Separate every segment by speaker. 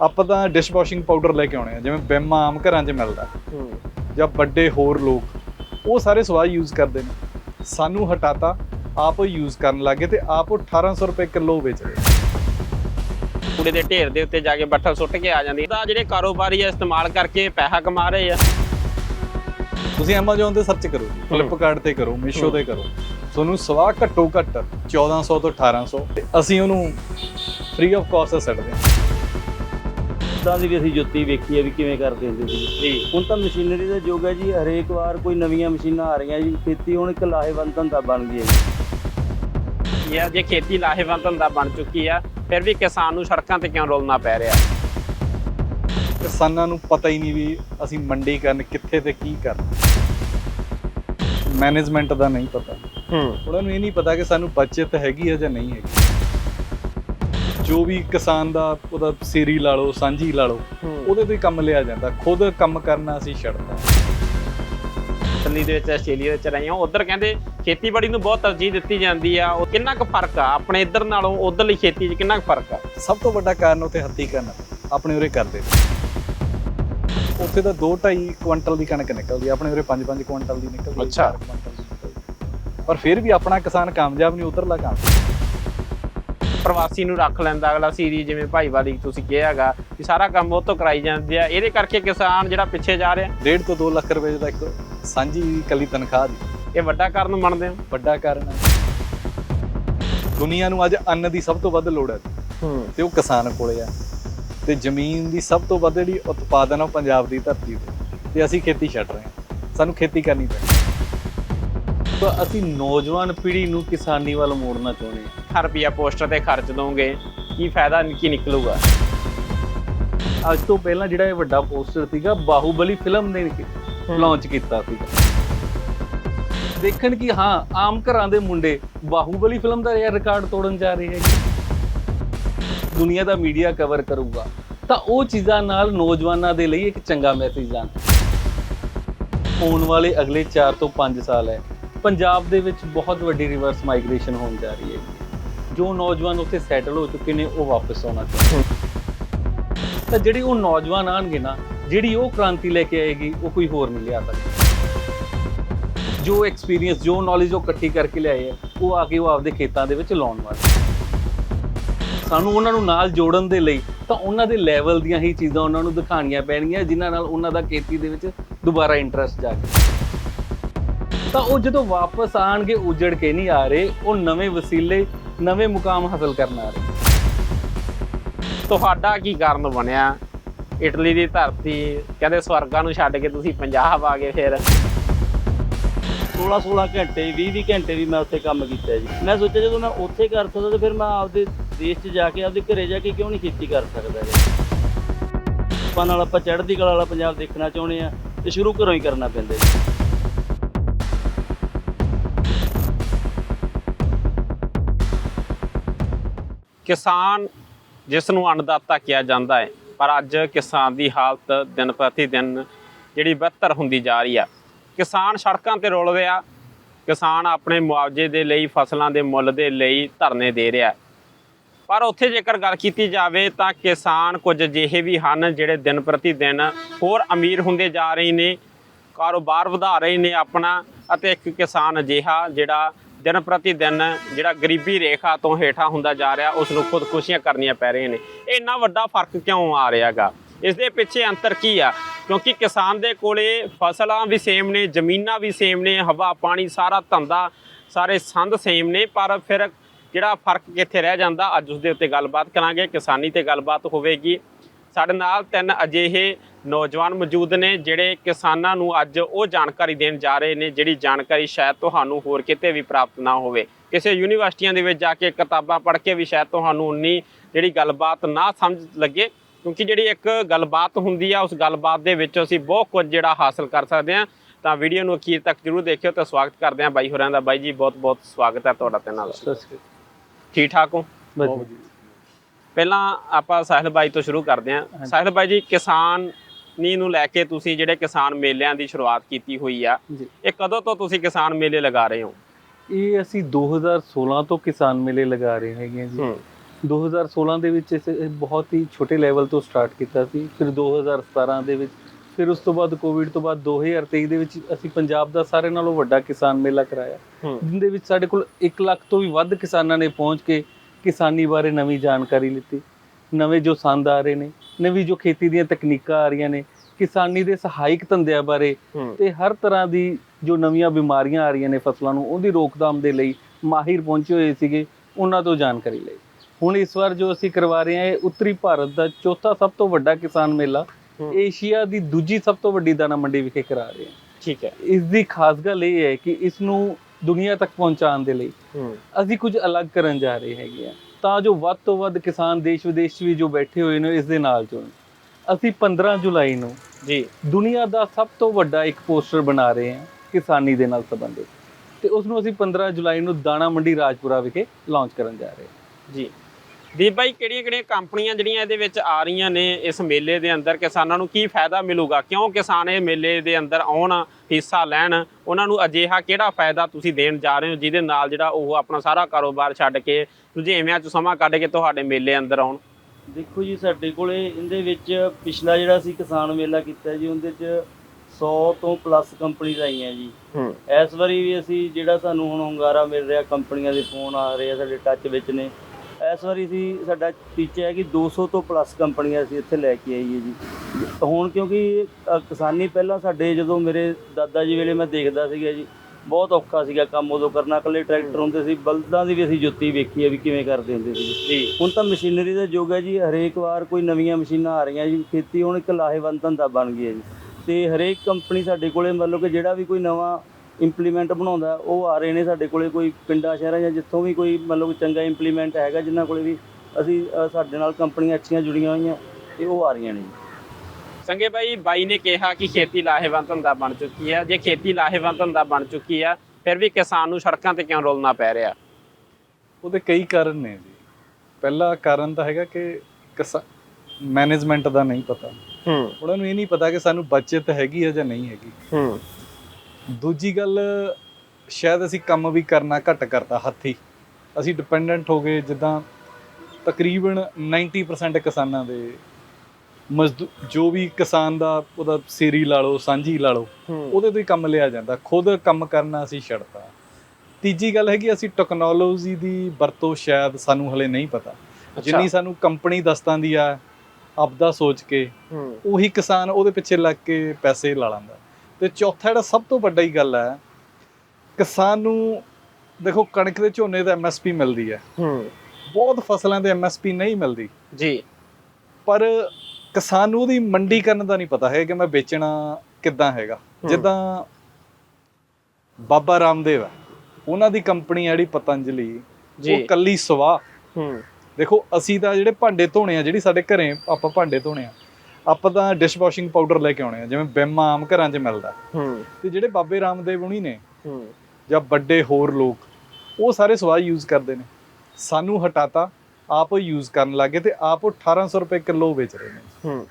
Speaker 1: ਆਪਾਂ ਤਾਂ dish washing powder ਲੈ ਕੇ ਆਉਣੇ ਆ ਜਿਵੇਂ ਬਿਮ ਆਮ ਘਰਾਂ 'ਚ ਮਿਲਦਾ। ਜਾਂ ਵੱਡੇ ਹੋਰ ਲੋਕ ਉਹ ਸਾਰੇ ਸਵਾਹ ਯੂਜ਼ ਕਰਦੇ ਨੇ। ਸਾਨੂੰ ਹਟਾਤਾ ਆਪ ਯੂਜ਼ ਕਰਨ ਲੱਗੇ ਤੇ ਆਪ ਉਹ 1800 ਰੁਪਏ ਕਿਲੋ ਵੇਚ ਰਹੇ।
Speaker 2: ਕੂੜੇ ਦੇ ਢੇਰ ਦੇ ਉੱਤੇ ਜਾ ਕੇ ਬੱਠਲ ਸੁੱਟ ਕੇ ਆ ਜਾਂਦੀ। ਤਾਂ ਜਿਹੜੇ ਕਾਰੋਬਾਰੀ ਆ ਇਸਤੇਮਾਲ ਕਰਕੇ ਪੈਸਾ ਕਮਾ ਰਹੇ ਆ।
Speaker 1: ਤੁਸੀਂ Amazon ਤੇ ਸਰਚ ਕਰੋ ਫਲਿੱਪਕਾਰਟ ਤੇ ਕਰੋ ਮੀਸ਼ੋ ਤੇ ਕਰੋ। ਤੁਹਾਨੂੰ ਸਵਾਹ ਘੱਟੋ ਘੱਟ 1400 ਤੋਂ 1800 ਤੇ ਅਸੀਂ ਉਹਨੂੰ ਫ੍ਰੀ ਆਫ ਕਾਸਟ ਛੱਡਦੇ ਹਾਂ।
Speaker 3: ਤਾਂ ਦੀ ਵੀ ਅਸੀਂ ਜੁੱਤੀ ਵੇਖੀ ਹੈ ਵੀ ਕਿਵੇਂ ਕਰਦੇ ਹੁੰਦੇ ਸੀ।
Speaker 2: ਜੀ।
Speaker 3: ਹੁਣ ਤਾਂ ਮਸ਼ੀਨਰੀ ਦਾ ਯੁੱਗ ਹੈ ਜੀ ਹਰੇਕ ਵਾਰ ਕੋਈ ਨਵੀਆਂ ਮਸ਼ੀਨਾਂ ਆ ਰਹੀਆਂ ਜੀ ਖੇਤੀ ਹੁਣ ਇੱਕ ਲਾਹੇਵੰਦ ਧੰਦਾ ਬਣ ਗਈ ਹੈ ਜੀ।
Speaker 2: ਇਹ ਜੇ ਖੇਤੀ ਲਾਹੇਵੰਦ ਧੰਦਾ ਬਣ ਚੁੱਕੀ ਆ ਫਿਰ ਵੀ ਕਿਸਾਨ ਨੂੰ ਸੜਕਾਂ ਤੇ ਕਿਉਂ ਰੋਲਣਾ ਪੈ ਰਿਹਾ?
Speaker 1: ਕਿਸਾਨਾਂ ਨੂੰ ਪਤਾ ਹੀ ਨਹੀਂ ਵੀ ਅਸੀਂ ਮੰਡੀ ਕਰਨ ਕਿੱਥੇ ਤੇ ਕੀ ਕਰਨਾ। ਮੈਨੇਜਮੈਂਟ ਦਾ ਨਹੀਂ ਪਤਾ।
Speaker 2: ਹੂੰ।
Speaker 1: ਉਹਨਾਂ ਨੂੰ ਇਹ ਨਹੀਂ ਪਤਾ ਕਿ ਸਾਨੂੰ ਬਚਤ ਹੈਗੀ ਹੈ ਜਾਂ ਨਹੀਂ ਹੈਗੀ। ਜੋ ਵੀ ਕਿਸਾਨ ਦਾ ਉਹਦਾ ਸੀਰੀ ਲਾ ਲਓ ਸਾਂਝੀ ਲਾ ਲਓ ਉਹਦੇ ਤੋਂ ਹੀ ਕੰਮ ਲਿਆ ਜਾਂਦਾ। ਖੁਦ ਕੰਮ ਕਰਨਾ ਅਸੀਂ ਛੱਡਦਾ
Speaker 2: ਦਿੱਲੀ ਦੇ ਵਿੱਚ ਆਸਟ੍ਰੇਲੀਆ ਵਿੱਚ ਰਹੀਆਂ ਉਧਰ ਕਹਿੰਦੇ ਖੇਤੀਬਾੜੀ ਨੂੰ ਬਹੁਤ ਤਰਜੀਹ ਦਿੱਤੀ ਜਾਂਦੀ ਆ। ਉਹ ਕਿੰਨਾ ਕੁ ਫ਼ਰਕ ਆ? ਆਪਣੇ ਇੱਧਰ ਨਾਲੋਂ ਉਧਰਲੀ ਖੇਤੀ 'ਚ ਕਿੰਨਾ ਕੁ ਫ਼ਰਕ ਆ?
Speaker 1: ਸਭ ਤੋਂ ਵੱਡਾ ਕਾਰਨ ਉੱਥੇ ਹੱਥੀ ਕਰਨ ਆਪਣੇ ਉਰੇ ਕਰਦੇ। ਉੱਥੇ ਤਾਂ 2.5 ਕੁਇੰਟਲ ਦੀ ਕਣਕ ਨਿਕਲਦੀ ਆਪਣੇ ਉਰੇ 5-5 ਕੁਇੰਟਲ ਦੀ ਨਿਕਲਦੀ
Speaker 2: ਅੱਛਾ।
Speaker 1: ਪਰ ਫਿਰ ਵੀ ਆਪਣਾ ਕਿਸਾਨ ਕਾਮਯਾਬ ਨਹੀਂ ਉਧਰਲਾ ਕਾਮਯਾਬ।
Speaker 2: ਪ੍ਰਵਾਸੀ ਨੂੰ ਰੱਖ ਲੈਂਦਾ ਅਗਲਾ ਸੀਰੀ ਜਿਵੇਂ ਭਾਈਵਾਲੀ ਤੁਸੀਂ ਕਿਹਾਗਾ ਕਿ ਸਾਰਾ ਕੰਮ ਉਹ ਤੋਂ ਕਰਾਈ ਜਾਂਦੇ ਆ। ਇਹਦੇ ਕਰਕੇ ਕਿਸਾਨ ਜਿਹੜਾ ਪਿੱਛੇ ਜਾ ਰਿਹਾ।
Speaker 1: ਡੇਢ ਤੋਂ 2 ਲੱਖ ਰੁਪਏ ਦਾ ਇੱਕ ਸਾਂਝੀ ਇਕੱਲੀ ਤਨਖਾਹ ਦੀ।
Speaker 2: ਇਹ ਵੱਡਾ ਕਾਰਨ ਮੰਨਦੇ ਹੋ
Speaker 1: ਵੱਡਾ ਕਾਰਨ ਹੈ। ਦੁਨੀਆ ਨੂੰ ਅੱਜ ਅੰਨ ਦੀ ਸਭ ਤੋਂ ਵੱਧ ਲੋੜ ਹੈ।
Speaker 2: ਹੂੰ।
Speaker 1: ਤੇ ਉਹ ਕਿਸਾਨ ਕੋਲੇ ਆ। ਤੇ ਜ਼ਮੀਨ ਦੀ ਸਭ ਤੋਂ ਵੱਧ ਜਿਹੜੀ ਉਤਪਾਦਨ ਆ ਉਹ ਪੰਜਾਬ ਦੀ ਧਰਤੀ ਤੇ। ਤੇ ਅਸੀਂ ਖੇਤੀ ਛੱਡ ਰਹੇ ਹਾਂ। ਸਾਨੂੰ ਖੇਤੀ ਕਰਨੀ ਪੈਣੀ।
Speaker 3: ਅਸੀਂ ਨੌਜਵਾਨ ਪੀੜ੍ਹੀ ਨੂੰ ਕਿਸਾਨੀ ਵੱਲ ਮੋੜਨਾ ਚਾਹੁੰਦੇ ਹਾਂ।
Speaker 2: ਹਰ ਰੁਪਿਆ ਪੋਸਟਰ ਤੇ ਖਰਚ ਦੋਗੇ ਕੀ ਫਾਇਦਾ ਕੀ ਨਿਕਲੂਗਾ?
Speaker 3: ਅੱਜ ਤੋਂ ਪਹਿਲਾਂ ਜਿਹੜਾ ਇਹ ਵੱਡਾ ਪੋਸਟਰ ਸੀਗਾ ਬਾਹੂਬਲੀ ਫਿਲਮ ਨੇ ਲਾਂਚ ਕੀਤਾ ਸੀਗਾ। ਦੇਖਣ ਕਿ ਹਾਂ ਆਮ ਘਰਾਂ ਦੇ ਮੁੰਡੇ ਬਾਹੂਬਲੀ ਫਿਲਮ ਦਾ ਯਾਰ ਰਿਕਾਰਡ ਤੋੜਨ ਜਾ ਰਹੇ ਹੈਗੇ। ਦੁਨੀਆ ਦਾ ਮੀਡੀਆ ਕਵਰ ਕਰੂਗਾ। ਤਾਂ ਉਹ ਚੀਜ਼ਾਂ ਨਾਲ ਨੌਜਵਾਨਾਂ ਦੇ ਲਈ ਇੱਕ ਚੰਗਾ ਮੈਸੇਜ ਆਉਣ ਵਾਲੇ ਅਗਲੇ 4 ਤੋਂ 5 ਸਾਲ ਹੈ। ਪੰਜਾਬ ਦੇ ਵਿੱਚ ਬਹੁਤ ਵੱਡੀ ਰਿਵਰਸ ਮਾਈਗ੍ਰੇਸ਼ਨ ਹੋਣ ਜਾ ਰਹੀ ਹੈ। ਜੋ ਨੌਜਵਾਨ ਉੱਥੇ ਸੈਟਲ ਹੋ ਚੁੱਕੇ ਨੇ, ਉਹ ਵਾਪਸ ਆਉਣਾ ਚਾਹੁੰਦੇ ਤਾਂ ਜਿਹੜੇ ਉਹ ਨੌਜਵਾਨ ਆਣਗੇ ਨਾ, ਜਿਹੜੀ ਉਹ ਕ੍ਰਾਂਤੀ ਲੈ ਕੇ ਆਏਗੀ, ਉਹ ਕੋਈ ਹੋਰ ਨਹੀਂ ਲਿਆ ਸਕਦਾ। ਜੋ ਐਕਸਪੀਰੀਅੰਸ ਜੋ ਨੌਲੇਜ ਉਹ ਇਕੱਠੀ ਕਰਕੇ ਲਿਆਏ ਹੈ ਉਹ ਆ ਕੇ ਉਹ ਆਪਦੇ ਖੇਤਾਂ ਦੇ ਵਿੱਚ ਲਾਉਣ ਵਾਲੇ ਸਾਨੂੰ ਉਹਨਾਂ ਨੂੰ ਨਾਲ ਜੋੜਨ ਦੇ ਲਈ ਤਾਂ ਉਹਨਾਂ ਦੇ ਲੈਵਲ ਦੀਆਂ ਹੀ ਚੀਜ਼ਾਂ ਉਹਨਾਂ ਨੂੰ ਦਿਖਾਣੀਆਂ ਪੈਣਗੀਆਂ, ਜਿਨ੍ਹਾਂ ਨਾਲ ਉਹਨਾਂ ਦਾ ਖੇਤੀ ਦੇ ਵਿੱਚ ਦੁਬਾਰਾ ਇੰਟਰਸਟ ਜਾਗੇ ਤਾਂ ਉਹ ਜਦੋਂ ਵਾਪਸ ਆਣਗੇ ਉਜੜ ਕੇ ਨਹੀਂ ਆ ਰਹੇ। ਉਹ ਨਵੇਂ ਵਸੀਲੇ ਨਵੇਂ ਮੁਕਾਮ ਹਾਸਲ ਕਰਨ ਆ ਰਹੇ।
Speaker 2: ਤੁਹਾਡਾ ਕੀ ਕਾਰਨ ਬਣਿਆ? ਇਟਲੀ ਦੀ ਧਰਤੀ ਕਹਿੰਦੇ ਸਵਰਗਾਂ ਨੂੰ ਛੱਡ ਕੇ ਤੁਸੀਂ ਪੰਜਾਬ ਆ ਗਏ ਫਿਰ।
Speaker 3: 16 16 ਘੰਟੇ 20 20 ਘੰਟੇ ਵੀ ਮੈਂ ਉੱਥੇ ਕੰਮ ਕੀਤਾ ਜੀ। ਮੈਂ ਸੋਚਿਆ ਜਦੋਂ ਮੈਂ ਉੱਥੇ ਕਰ ਸਕਦਾ ਤੇ ਫਿਰ ਮੈਂ ਆਪਦੇ ਦੇਸ਼ 'ਚ ਜਾ ਕੇ ਆਪਦੇ ਘਰੇ ਜਾ ਕੇ ਕਿਉਂ ਨਹੀਂ ਖੇਤੀ ਕਰ ਸਕਦਾ ਜੀ? ਆਪਾਂ ਨਾਲ ਆਪਾਂ ਚੜ੍ਹਦੀ ਕਲਾ ਵਾਲਾ ਪੰਜਾਬ ਦੇਖਣਾ ਚਾਹੁੰਦੇ ਆ ਤੇ ਸ਼ੁਰੂ ਘਰੋਂ ਹੀ ਕਰਨਾ ਪੈਂਦਾ ਜੀ।
Speaker 2: ਕਿਸਾਨ ਜਿਸ ਨੂੰ ਅੰਨਦਾਤਾ ਕਿਹਾ ਜਾਂਦਾ ਹੈ, ਪਰ ਅੱਜ ਕਿਸਾਨ ਦੀ ਹਾਲਤ ਦਿਨ ਪ੍ਰਤੀ ਦਿਨ ਜਿਹੜੀ ਬਿਹਤਰ ਹੁੰਦੀ ਜਾ ਰਹੀ ਆ। ਕਿਸਾਨ ਸੜਕਾਂ ਤੇ ਰੁਲ ਰਿਹਾ, ਕਿਸਾਨ ਆਪਣੇ ਮੁਆਵਜ਼ੇ ਦੇ ਲਈ, ਫਸਲਾਂ ਦੇ ਮੁੱਲ ਦੇ ਲਈ ਧਰਨੇ ਦੇ ਰਿਹਾ। ਪਰ ਉੱਥੇ ਜੇਕਰ ਗੱਲ ਕੀਤੀ ਜਾਵੇ ਤਾਂ ਕਿਸਾਨ ਕੁਝ ਅਜਿਹੇ ਵੀ ਹਨ ਜਿਹੜੇ ਦਿਨ ਪ੍ਰਤੀ ਦਿਨ ਹੋਰ ਅਮੀਰ ਹੁੰਦੇ ਜਾ ਰਹੇ ਨੇ, ਕਾਰੋਬਾਰ ਵਧਾ ਰਹੇ ਨੇ ਆਪਣਾ, ਅਤੇ ਇੱਕ ਕਿਸਾਨ ਅਜਿਹਾ ਜਿਹੜਾ ਦਿਨ ਪ੍ਰਤੀ ਦਿਨ ਜਿਹੜਾ ਗਰੀਬੀ ਰੇਖਾ ਤੋਂ ਹੇਠਾਂ ਹੁੰਦਾ ਜਾ ਰਿਹਾ ਉਸ ਨੂੰ ਖੁਦਕੁਸ਼ੀਆਂ ਕਰਨੀਆਂ ਪੈ ਰਹੀਆਂ ਨੇ। ਇਹ ਇੰਨਾ ਵੱਡਾ ਫ਼ਰਕ ਕਿਉਂ ਆ ਰਿਹਾਗਾ? ਇਸ ਦੇ ਪਿੱਛੇ ਅੰਤਰ ਕੀ ਆ? ਕਿਉਂਕਿ ਕਿਸਾਨ ਦੇ ਕੋਲੇ ਫਸਲਾਂ ਵੀ ਸੇਮ ਨੇ, ਜ਼ਮੀਨਾਂ ਵੀ ਸੇਮ ਨੇ, ਹਵਾ, ਪਾਣੀ, ਸਾਰਾ ਧੰਦਾ, ਸਾਰੇ ਸੰਦ ਸੇਮ ਨੇ, ਪਰ ਫਿਰ ਜਿਹੜਾ ਫ਼ਰਕ ਕਿੱਥੇ ਰਹਿ ਜਾਂਦਾ, ਅੱਜ ਉਸ ਦੇ ਉੱਤੇ ਗੱਲਬਾਤ ਕਰਾਂਗੇ। ਕਿਸਾਨੀ ਤੇ ਗੱਲਬਾਤ ਹੋਵੇਗੀ। ਸਾਡੇ ਨਾਲ ਤਿੰਨ ਅਜਿਹੇ ਨੌਜਵਾਨ ਮੌਜੂਦ ਨੇ ਜਿਹੜੇ ਕਿਸਾਨਾਂ ਨੂੰ ਅੱਜ ਉਹ ਜਾਣਕਾਰੀ ਦੇਣ ਜਾ ਰਹੇ ਨੇ ਜਿਹੜੀ ਜਾਣਕਾਰੀ ਸ਼ਾਇਦ ਤੁਹਾਨੂੰ ਹੋਰ ਕਿਤੇ ਵੀ ਪ੍ਰਾਪਤ ਨਾ ਹੋਵੇ। ਕਿਸੇ ਯੂਨੀਵਰਸਿਟੀਆਂ ਦੇ ਵਿੱਚ ਜਾ ਕੇ ਕਿਤਾਬਾਂ ਪੜ੍ਹ ਕੇ ਵੀ ਸ਼ਾਇਦ ਤੁਹਾਨੂੰ ਉਨੀ ਜਿਹੜੀ ਗੱਲਬਾਤ ਨਾ ਸਮਝ ਲੱਗੇ ਕਿਉਂਕਿ ਜਿਹੜੀ ਇੱਕ ਗੱਲਬਾਤ ਹੁੰਦੀ ਆ ਉਸ ਗੱਲਬਾਤ ਦੇ ਵਿੱਚ ਅਸੀਂ ਬਹੁਤ ਕੁਝ ਜਿਹੜਾ ਹਾਸਲ ਕਰ ਸਕਦੇ ਹਾਂ। ਤਾਂ ਵੀਡੀਓ ਨੂੰ ਅਖੀਰ ਤੱਕ ਜਰੂਰ ਦੇਖਿਓ ਤੇ ਸਵਾਗਤ ਕਰਦੇ ਹਾਂ ਬਾਈ ਹੋਰਾਂ ਦਾ। ਬਾਈ ਜੀ ਬਹੁਤ ਬਹੁਤ ਸਵਾਗਤ ਹੈ ਤੁਹਾਡਾ ਤੇ ਨਾਲ। ਠੀਕ ਠਾਕ ਹੋ? ਪਹਿਲਾਂ ਆਪਾਂ ਸਾਹਿਲ ਬਾਈ ਤੋਂ ਸ਼ੁਰੂ ਕਰਦੇ ਹਾਂ। ਸਾਹਿਲ ਬਾਈ ਜੀ ਕਿਸਾਨੀ ਨੂੰ ਲੈ ਕੇ ਤੁਸੀਂ ਜਿਹੜੇ ਕਿਸਾਨ ਮੇਲਿਆਂ ਦੀ ਸ਼ੁਰੂਆਤ ਕੀਤੀ ਹੋਈ ਆ
Speaker 3: ਜੀ।
Speaker 2: ਇਹ ਕਦੋਂ ਤੋਂ ਤੁਸੀਂ ਕਿਸਾਨ ਮੇਲੇ ਲਗਾ ਰਹੇ ਹੋ?
Speaker 3: ਇਹ ਅਸੀਂ 2016 ਤੋਂ ਕਿਸਾਨ ਮੇਲੇ ਲਗਾ ਰਹੇ ਹੈਗੇ ਹਾਂ ਜੀ। 2016 ਦੇ ਵਿੱਚ ਇਸ ਇਹ ਬਹੁਤ ਹੀ ਛੋਟੇ ਲੈਵਲ ਤੋਂ ਸਟਾਰਟ ਕੀਤਾ ਸੀ ਫਿਰ 2017 ਦੇ ਵਿੱਚ ਫਿਰ ਉਸ ਤੋਂ ਬਾਅਦ ਕੋਵਿਡ ਤੋਂ ਬਾਅਦ 2023 ਦੇ ਵਿੱਚ ਅਸੀਂ ਪੰਜਾਬ ਦਾ ਸਾਰੇ ਨਾਲੋਂ ਵੱਡਾ ਕਿਸਾਨ ਮੇਲਾ ਕਰਾਇਆ।
Speaker 2: ਹੂੰ।
Speaker 3: ਜਿੰਦੇ ਵਿੱਚ ਸਾਡੇ ਕੋਲ 1 ਲੱਖ ਤੋਂ ਵੀ ਵੱਧ ਕਿਸਾਨਾਂ ਨੇ ਪਹੁੰਚ ਕੇ ਕਿਸਾਨੀ ਬਾਰੇ ਨਵੀਂ ਜਾਣਕਾਰੀ ਲਿੱਤੀ। ਨਵੇਂ ਜੋ ਸੰਦ ਆ ਰਹੇ ਨੇ ਨਵੀਂ ਜੋ ਖੇਤੀ ਦੀਆਂ ਤਕਨੀਕਾਂ ਆ ਰਹੀਆਂ ਨੇ ਕਿਸਾਨੀ ਦੇ ਸਹਾਇਕ ਧੰਦਿਆਂ ਬਾਰੇ ਤੇ ਹਰ ਤਰ੍ਹਾਂ ਦੀ ਜੋ ਨਵੀਆਂ ਬਿਮਾਰੀਆਂ ਆ ਰਹੀਆਂ ਨੇ ਫਸਲਾਂ ਨੂੰ ਉਹਦੀ ਰੋਕਥਾਮ ਦੇ ਲਈ ਮਾਹਿਰ ਪਹੁੰਚੇ ਹੋਏ ਸੀਗੇ ਉਹਨਾਂ ਤੋਂ ਜਾਣਕਾਰੀ ਲਈ। ਹੁਣ ਇਸ ਵਾਰ ਜੋ ਅਸੀਂ ਕਰਵਾ ਰਹੇ ਹਾਂ ਇਹ ਉੱਤਰੀ ਭਾਰਤ ਦਾ ਚੌਥਾ ਸਭ ਤੋਂ ਵੱਡਾ ਕਿਸਾਨ ਮੇਲਾ। ਏਸ਼ੀਆ ਦੀ ਦੂਜੀ ਸਭ ਤੋਂ ਵੱਡੀ ਦਾਣਾ ਮੰਡੀ ਵਿਖੇ ਕਰਾ ਰਹੇ ਹਾਂ।
Speaker 2: ਠੀਕ ਹੈ।
Speaker 3: ਇਸ ਦੀ ਖਾਸ ਗੱਲ ਇਹ ਹੈ ਕਿ ਇਸ ਨੂੰ ਦੁਨੀਆ ਤੱਕ ਪਹੁੰਚਾਉਣ ਦੇ ਲਈ ਅਸੀਂ ਕੁਝ ਅਲੱਗ ਕਰਨ ਜਾ ਰਹੇ ਹੈਗੇ ਆ ਤਾਂ ਜੋ ਵੱਧ ਤੋਂ ਵੱਧ ਕਿਸਾਨ ਦੇਸ਼ ਵਿਦੇਸ਼ ਵੀ ਜੋ ਬੈਠੇ ਹੋਏ ਨੇ ਇਸ ਦੇ ਨਾਲ ਜੁੜਨ। ਅਸੀਂ 15 ਜੁਲਾਈ ਨੂੰ
Speaker 2: ਜੀ।
Speaker 3: ਦੁਨੀਆ ਦਾ ਸਭ ਤੋਂ ਵੱਡਾ ਇੱਕ ਪੋਸਟਰ ਬਣਾ ਰਹੇ ਹਾਂ ਕਿਸਾਨੀ ਦੇ ਨਾਲ ਸੰਬੰਧਿਤ। ਤੇ ਉਸ ਨੂੰ ਅਸੀਂ 15 ਜੁਲਾਈ ਨੂੰ ਦਾਣਾ ਮੰਡੀ ਰਾਜਪੁਰਾ ਵਿਖੇ ਲਾਂਚ ਕਰਨ ਜਾ ਰਹੇ ਹਾਂ।
Speaker 2: ਜੀ। ਦੀਪ ਭਾਈ ਕਿਹੜੀਆਂ ਕਿਹੜੀਆਂ ਕੰਪਨੀਆਂ ਜਿਹੜੀਆਂ ਇਹਦੇ ਵਿੱਚ ਆ ਰਹੀਆਂ ਨੇ ਇਸ ਮੇਲੇ ਦੇ ਅੰਦਰ ਕਿਸਾਨਾਂ ਨੂੰ ਕੀ ਫਾਇਦਾ ਮਿਲੂਗਾ? ਕਿਉਂ ਕਿਸਾਨ ਇਹ ਮੇਲੇ ਦੇ ਅੰਦਰ ਆਉਣ ਹਿੱਸਾ ਲੈਣ ਉਹਨਾਂ ਨੂੰ ਅਜਿਹਾ ਕਿਹੜਾ ਫਾਇਦਾ ਤੁਸੀਂ ਦੇਣ ਜਾ ਰਹੇ ਹੋ ਜਿਹਦੇ ਨਾਲ ਜਿਹੜਾ ਉਹ ਆਪਣਾ ਸਾਰਾ ਕਾਰੋਬਾਰ ਛੱਡ ਕੇ ਰੁਝੇਵਿਆਂ 'ਚ ਸਮਾਂ ਕੱਢ ਕੇ ਤੁਹਾਡੇ ਮੇਲੇ ਅੰਦਰ ਆਉਣ?
Speaker 4: ਦੇਖੋ ਜੀ ਸਾਡੇ ਕੋਲੇ ਇਹਦੇ ਵਿੱਚ ਪਿਛਲਾ ਜਿਹੜਾ ਸੀ ਕਿਸਾਨ ਮੇਲਾ ਕੀਤਾ ਜੀ ਉਹਦੇ 'ਚ 100 ਤੋਂ ਪਲੱਸ ਕੰਪਨੀਆਂ ਆਈਆਂ ਜੀ। ਇਸ ਵਾਰੀ ਵੀ ਅਸੀਂ ਜਿਹੜਾ ਸਾਨੂੰ ਹੁਣ ਹੁੰਗਾਰਾ ਮਿਲ ਰਿਹਾ ਕੰਪਨੀਆਂ ਦੇ ਫੋਨ ਆ ਰਹੇ ਆ ਸਾਡੇ ਟੱਚ ਵਿੱਚ ਨੇ। ਇਸ ਵਾਰੀ ਅਸੀਂ ਸਾਡਾ ਟੀਚਾ ਹੈ ਕਿ 200 ਤੋਂ ਪਲੱਸ ਕੰਪਨੀਆਂ ਅਸੀਂ ਇੱਥੇ ਲੈ ਕੇ ਆਈਏ ਜੀ। ਹੁਣ ਕਿਉਂਕਿ ਅ, ਕਿਸਾਨੀ ਪਹਿਲਾਂ ਸਾਡੇ ਜਦੋਂ ਮੇਰੇ ਦਾਦਾ ਜੀ ਵੇਲੇ ਮੈਂ ਦੇਖਦਾ ਸੀਗਾ ਜੀ ਬਹੁਤ ਔਖਾ ਸੀਗਾ ਕੰਮ ਉਦੋਂ ਕਰਨਾ। ਇਕੱਲੇ ਟਰੈਕਟਰ ਹੁੰਦੇ ਸੀ ਬਲਦਾਂ ਦੀ ਵੀ ਅਸੀਂ ਜੁੱਤੀ ਵੇਖੀ ਹੈ ਵੀ ਕਿਵੇਂ ਕਰਦੇ ਹੁੰਦੇ ਸੀ।
Speaker 2: ਜੀ।
Speaker 4: ਹੁਣ ਤਾਂ ਮਸ਼ੀਨਰੀ ਦਾ ਯੁੱਗ ਹੈ ਜੀ ਹਰੇਕ ਵਾਰ ਕੋਈ ਨਵੀਆਂ ਮਸ਼ੀਨਾਂ ਆ ਰਹੀਆਂ ਜੀ ਖੇਤੀ ਹੁਣ ਇੱਕ ਲਾਹੇਵੰਦ ਧੰਦਾ ਬਣ ਗਿਆ ਜੀ। ਤੇ ਹਰੇਕ ਕੰਪਨੀ ਸਾਡੇ ਕੋਲੇ ਮਤਲਬ ਕਿ ਜਿਹੜਾ ਵੀ ਕੋਈ ਨਵਾਂ ਇੰਪਲੀਮੈਂਟ ਬਣਾਉਂਦਾ ਉਹ ਆ ਰਹੇ ਨੇ ਸਾਡੇ ਕੋਲੇ ਕੋਈ ਪਿੰਡਾਂ ਸ਼ਹਿਰਾਂ ਜਾਂ ਜਿੱਥੋਂ ਵੀ ਕੋਈ ਮਤਲਬ ਚੰਗਾ ਇੰਪਲੀਮੈਂਟ ਹੈਗਾ ਜਿਨ੍ਹਾਂ ਕੋਲੇ ਵੀ ਅਸੀਂ ਸਾਡੇ ਨਾਲ ਕੰਪਨੀਆਂ ਅੱਛੀਆਂ ਜੁੜੀਆਂ ਹੋਈਆਂ ਤੇ ਉਹ ਆ ਰਹੀਆਂ ਨੇ ਜੀ।
Speaker 2: ਸੰਗੇ ਭਾਈ ਬਾਈ ਨੇ ਕਿਹਾ ਕਿ ਖੇਤੀ ਲਾਹੇਵੰਦ ਧੰਦਾ ਬਣ ਚੁੱਕੀ ਹੈ ਜੇ ਖੇਤੀ ਲਾਹੇਵੰਦ ਧੰਦਾ ਬਣ ਚੁੱਕੀ ਹੈ ਫਿਰ ਵੀ ਕਿਸਾਨ ਨੂੰ ਸੜਕਾਂ ਤੇ ਕਿਉਂ ਰੋਲਣਾ ਪੈ ਰਿਹਾ?
Speaker 1: ਉਹਦੇ ਕਈ ਕਾਰਨ ਨੇ ਜੀ। ਪਹਿਲਾ ਕਾਰਨ ਤਾਂ ਹੈਗਾ ਕਿ ਮੈਨੇਜਮੈਂਟ ਦਾ ਨਹੀਂ ਪਤਾ।
Speaker 2: ਹੂੰ।
Speaker 1: ਉਹਨਾਂ ਨੂੰ ਇਹ ਨਹੀਂ ਪਤਾ ਕਿ ਸਾਨੂੰ ਬਚਤ ਹੈਗੀ ਹੈ ਜਾਂ ਨਹੀਂ ਹੈਗੀ।
Speaker 2: ਹੂੰ।
Speaker 1: ਦੂਜੀ ਗੱਲ ਸ਼ਾਇਦ ਅਸੀਂ ਕੰਮ ਵੀ ਕਰਨਾ ਘੱਟ ਕਰਤਾ ਹੱਥੀ। ਅਸੀਂ ਡਿਪੈਂਡੈਂਟ ਹੋ ਗਏ ਜਿੱਦਾਂ ਤਕਰੀਬਨ 90% ਕਿਸਾਨਾਂ ਦੇ ਮਜ਼ਦੂ ਜੋ ਵੀ ਕਿਸਾਨ ਦਾ ਉਹਦਾ ਸੇਰੀ ਲਾ ਲਓ ਸਾਂਝੀ ਲਾ ਲਓ ਉਹਦੇ ਤੋਂ ਹੀ ਕੰਮ ਲਿਆ ਜਾਂਦਾ। ਖੁਦ ਕੰਮ ਕਰਨਾ ਅਸੀਂ ਛੱਡਤਾ। ਤੀਜੀ ਗੱਲ ਹੈਗੀ ਅਸੀਂ ਟੈਕਨੋਲੋਜੀ ਦੀ ਵਰਤੋਂ ਸ਼ਾਇਦ ਸਾਨੂੰ ਹਲੇ ਨਹੀਂ ਪਤਾ। ਜਿੰਨੀ ਸਾਨੂੰ ਕੰਪਨੀ ਦੱਸਦਾਂ ਦੀ ਆ ਆਪਦਾ ਸੋਚ ਕੇ ਉਹੀ ਕਿਸਾਨ ਉਹਦੇ ਪਿੱਛੇ ਲੱਗ ਕੇ ਪੈਸੇ ਲਾ ਲੈਂਦਾ। ਤੇ ਚੌਥਾ ਜਿਹੜਾ ਸਭ ਤੋਂ ਵੱਡਾ ਹੀ ਗੱਲ ਹੈ ਕਿਸਾਨ ਨੂੰ ਦੇਖੋ ਕਣਕ ਦੇ ਝੋਨੇ ਦਾ ਐਮਐਸਪੀ ਮਿਲਦੀ ਹੈ।
Speaker 2: ਹੂੰ।
Speaker 1: ਬਹੁਤ ਫਸਲਾਂ ਦੇ ਐਮਐਸਪੀ ਨਹੀਂ ਮਿਲਦੀ।
Speaker 2: ਜੀ।
Speaker 1: ਪਰ ਕਿਸਾਨ ਨੂੰ ਉਹਦੀ ਮੰਡੀ ਕਰਨ ਦਾ ਨਹੀਂ ਪਤਾ ਹੈ ਕਿ ਮੈਂ ਵੇਚਣਾ ਕਿੱਦਾਂ ਹੈਗਾ। ਜਿੱਦਾਂ ਬਾਬਾ ਰਾਮਦੇਵ ਹੈ ਉਹਨਾਂ ਦੀ ਕੰਪਨੀ ਹੈ ਜਿਹੜੀ ਪਤੰਜਲੀ ਉਹ ਕੱਲੀ ਸਵਾ
Speaker 2: ਹੂੰ।
Speaker 1: ਦੇਖੋ ਅਸੀਂ ਤਾਂ ਜਿਹੜੇ ਭਾਂਡੇ ਧੋਣੇ ਆ ਜਿਹੜੀ ਸਾਡੇ ਘਰੇ ਆਪਾਂ ਭਾਂਡੇ ਧੋਣੇ ਆ ਆਪਾਂ ਤਾਂ ਡਿਸ਼ ਵਾਸ਼ਿੰਗ ਪਾਊਡਰ ਲੈ ਕੇ ਆਉਣੇ ਆ ਜਿਵੇਂ ਬਿਮ ਆਮ ਘਰਾਂ 'ਚ ਮਿਲਦਾ।
Speaker 2: ਹੂੰ।
Speaker 1: ਤੇ ਜਿਹੜੇ ਬਾਬੇ ਰਾਮਦੇਵ ਉਣੀ ਨੇ
Speaker 2: ਹੂੰ।
Speaker 1: ਜਾਂ ਵੱਡੇ ਹੋਰ ਲੋਕ ਉਹ ਸਾਰੇ ਸਵਾਹ ਯੂਜ਼ ਕਰਦੇ ਨੇ। ਸਾਨੂੰ ਹਟਾਤਾ ਆਪ ਯੂਜ਼ ਕਰਨ ਲੱਗੇ ਤੇ ਆਪ ਉਹ 1800 ਰੁਪਏ ਕਿਲੋ ਵੇਚ ਰਹੇ ਨੇ।
Speaker 2: ਹੂੰ।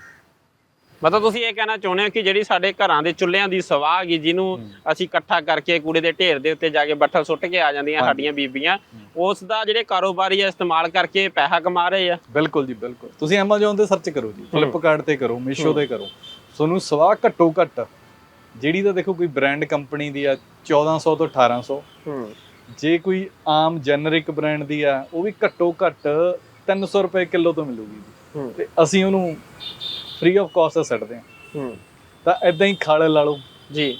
Speaker 2: ਮਤਲਬ ਤੁਸੀਂ ਇਹ ਕਹਿਣਾ ਚਾਹੁੰਦੇ ਹੋ ਕਿ ਜਿਹੜੀ ਸਾਡੇ ਘਰਾਂ ਦੇ ਚੁੱਲ੍ਹਿਆਂ ਦੀ ਸਵਾਹ ਹੈਗੀ ਜਿਹਨੂੰ ਅਸੀਂ ਇਕੱਠਾ ਕਰਕੇ ਕੂੜੇ ਦੇ ਢੇਰ ਦੇ ਉੱਤੇ ਜਾ ਕੇ ਬੱਠਲ ਸੁੱਟ ਕੇ ਆ ਜਾਂਦੀਆਂ। ਸਾਡੀਆਂ ਬੀਬੀਆਂ ਉਸ ਦਾ ਜਿਹੜੇ ਕਾਰੋਬਾਰੀ ਆ ਇਸਤੇਮਾਲ ਕਰਕੇ ਪੈਸਾ ਕਮਾ ਰਹੇ ਆ।
Speaker 1: ਬਿਲਕੁਲ ਜੀ ਬਿਲਕੁਲ। ਤੁਸੀਂ Amazon ਤੇ ਸਰਚ ਕਰੋ ਜੀ ਫਲਿੱਪਕਾਰਟ ਤੇ ਕਰੋ ਮੀਸ਼ੋ ਤੇ ਕਰੋ। ਤੁਹਾਨੂੰ ਸਵਾਹ ਘੱਟੋ ਘੱਟ ਜਿਹੜੀ ਤਾਂ ਦੇਖੋ ਕੋਈ ਬ੍ਰਾਂਡ ਕੰਪਨੀ ਦੀ ਆ 1400 ਤੋਂ 1800
Speaker 2: ਹੂੰ।
Speaker 1: ਜੇ ਕੋਈ ਆਮ ਜੈਨਰਿਕ ਬ੍ਰਾਂਡ ਦੀ ਆ ਉਹ ਵੀ ਘੱਟੋ ਘੱਟ 300 ਰੁਪਏ ਕਿਲੋ ਤੋਂ ਮਿਲੂਗੀ। ਤੇ ਅਸੀਂ ਉਹਨੂੰ ਫ੍ਰੀ ਆਫ ਕਾਸਟ ਛੱਡਦੇ ਹਾਂ
Speaker 2: ਹੂੰ।
Speaker 1: ਤਾਂ ਐਦਾਂ ਹੀ ਖਲ ਲਾ ਲਓ।
Speaker 2: ਜੀ।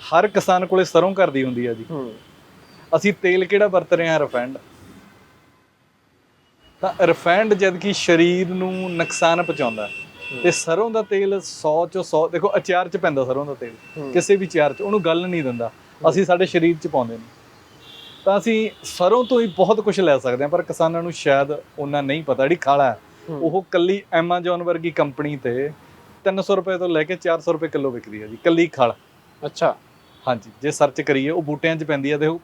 Speaker 1: ਹਰ ਕਿਸਾਨ ਕੋਲੇ ਸਰੋਂ ਘਰ ਦੀ ਹੁੰਦੀ ਆ ਜੀ।
Speaker 2: ਹੂੰ।
Speaker 1: ਅਸੀਂ ਤੇਲ ਕਿਹੜਾ ਵਰਤ ਰਹੇ ਹਾਂ? ਰਿਫਾਈਂਡ ਤਾਂ ਰਿਫਾਈਂਡ ਜਦ ਕਿ ਸਰੀਰ ਨੂੰ ਨੁਕਸਾਨ ਪਹੁੰਚਾਉਂਦਾ। ਤੇ ਸਰੋਂ ਦਾ ਤੇਲ 100 ਚੋਂ 100 ਦੇਖੋ ਅਚਾਰ ਚ ਪੈਂਦਾ ਸਰੋਂ ਦਾ ਤੇਲ। ਕਿਸੇ ਵੀ ਚਾਰ ਚ ਉਹਨੂੰ ਗੱਲ ਨਹੀਂ ਦਿੰਦਾ। ਅਸੀਂ ਸਾਡੇ ਸਰੀਰ ਚ ਪਾਉਂਦੇ ਨੇ। ਤਾਂ ਅਸੀਂ ਸਰੋਂ ਤੋਂ ਹੀ ਬਹੁਤ ਕੁਝ ਲੈ ਸਕਦੇ ਹਾਂ ਪਰ ਕਿਸਾਨਾਂ ਨੂੰ ਸ਼ਾਇਦ ਉਹਨਾਂ ਨਹੀਂ ਪਤਾ ਜਿਹੜੀ ਖਾਲਾ ਹੂੰ। ਉਹ ਕੱਲੀ ਐਮਾਜ਼ੋਨ ਵਰਗੀ ਕੰਪਨੀ ਤੇ 300 ਰੁਪਏ ਤੋਂ ਲੈ ਕੇ 400 ਰੁਪਏ ਕਿਲੋ ਵਿਕਦੀ ਹੈ ਜੀ ਕੱਲੀ ਖਲ।
Speaker 2: ਅੱਛਾ।
Speaker 1: ਹਾਂਜੀ ਜੇ ਸਰਚ ਕਰੀਏ ਉਹ ਬੂਟਿਆਂ 'ਚ ਪੈਂਦੀ ਆ। ਦੇਖੋ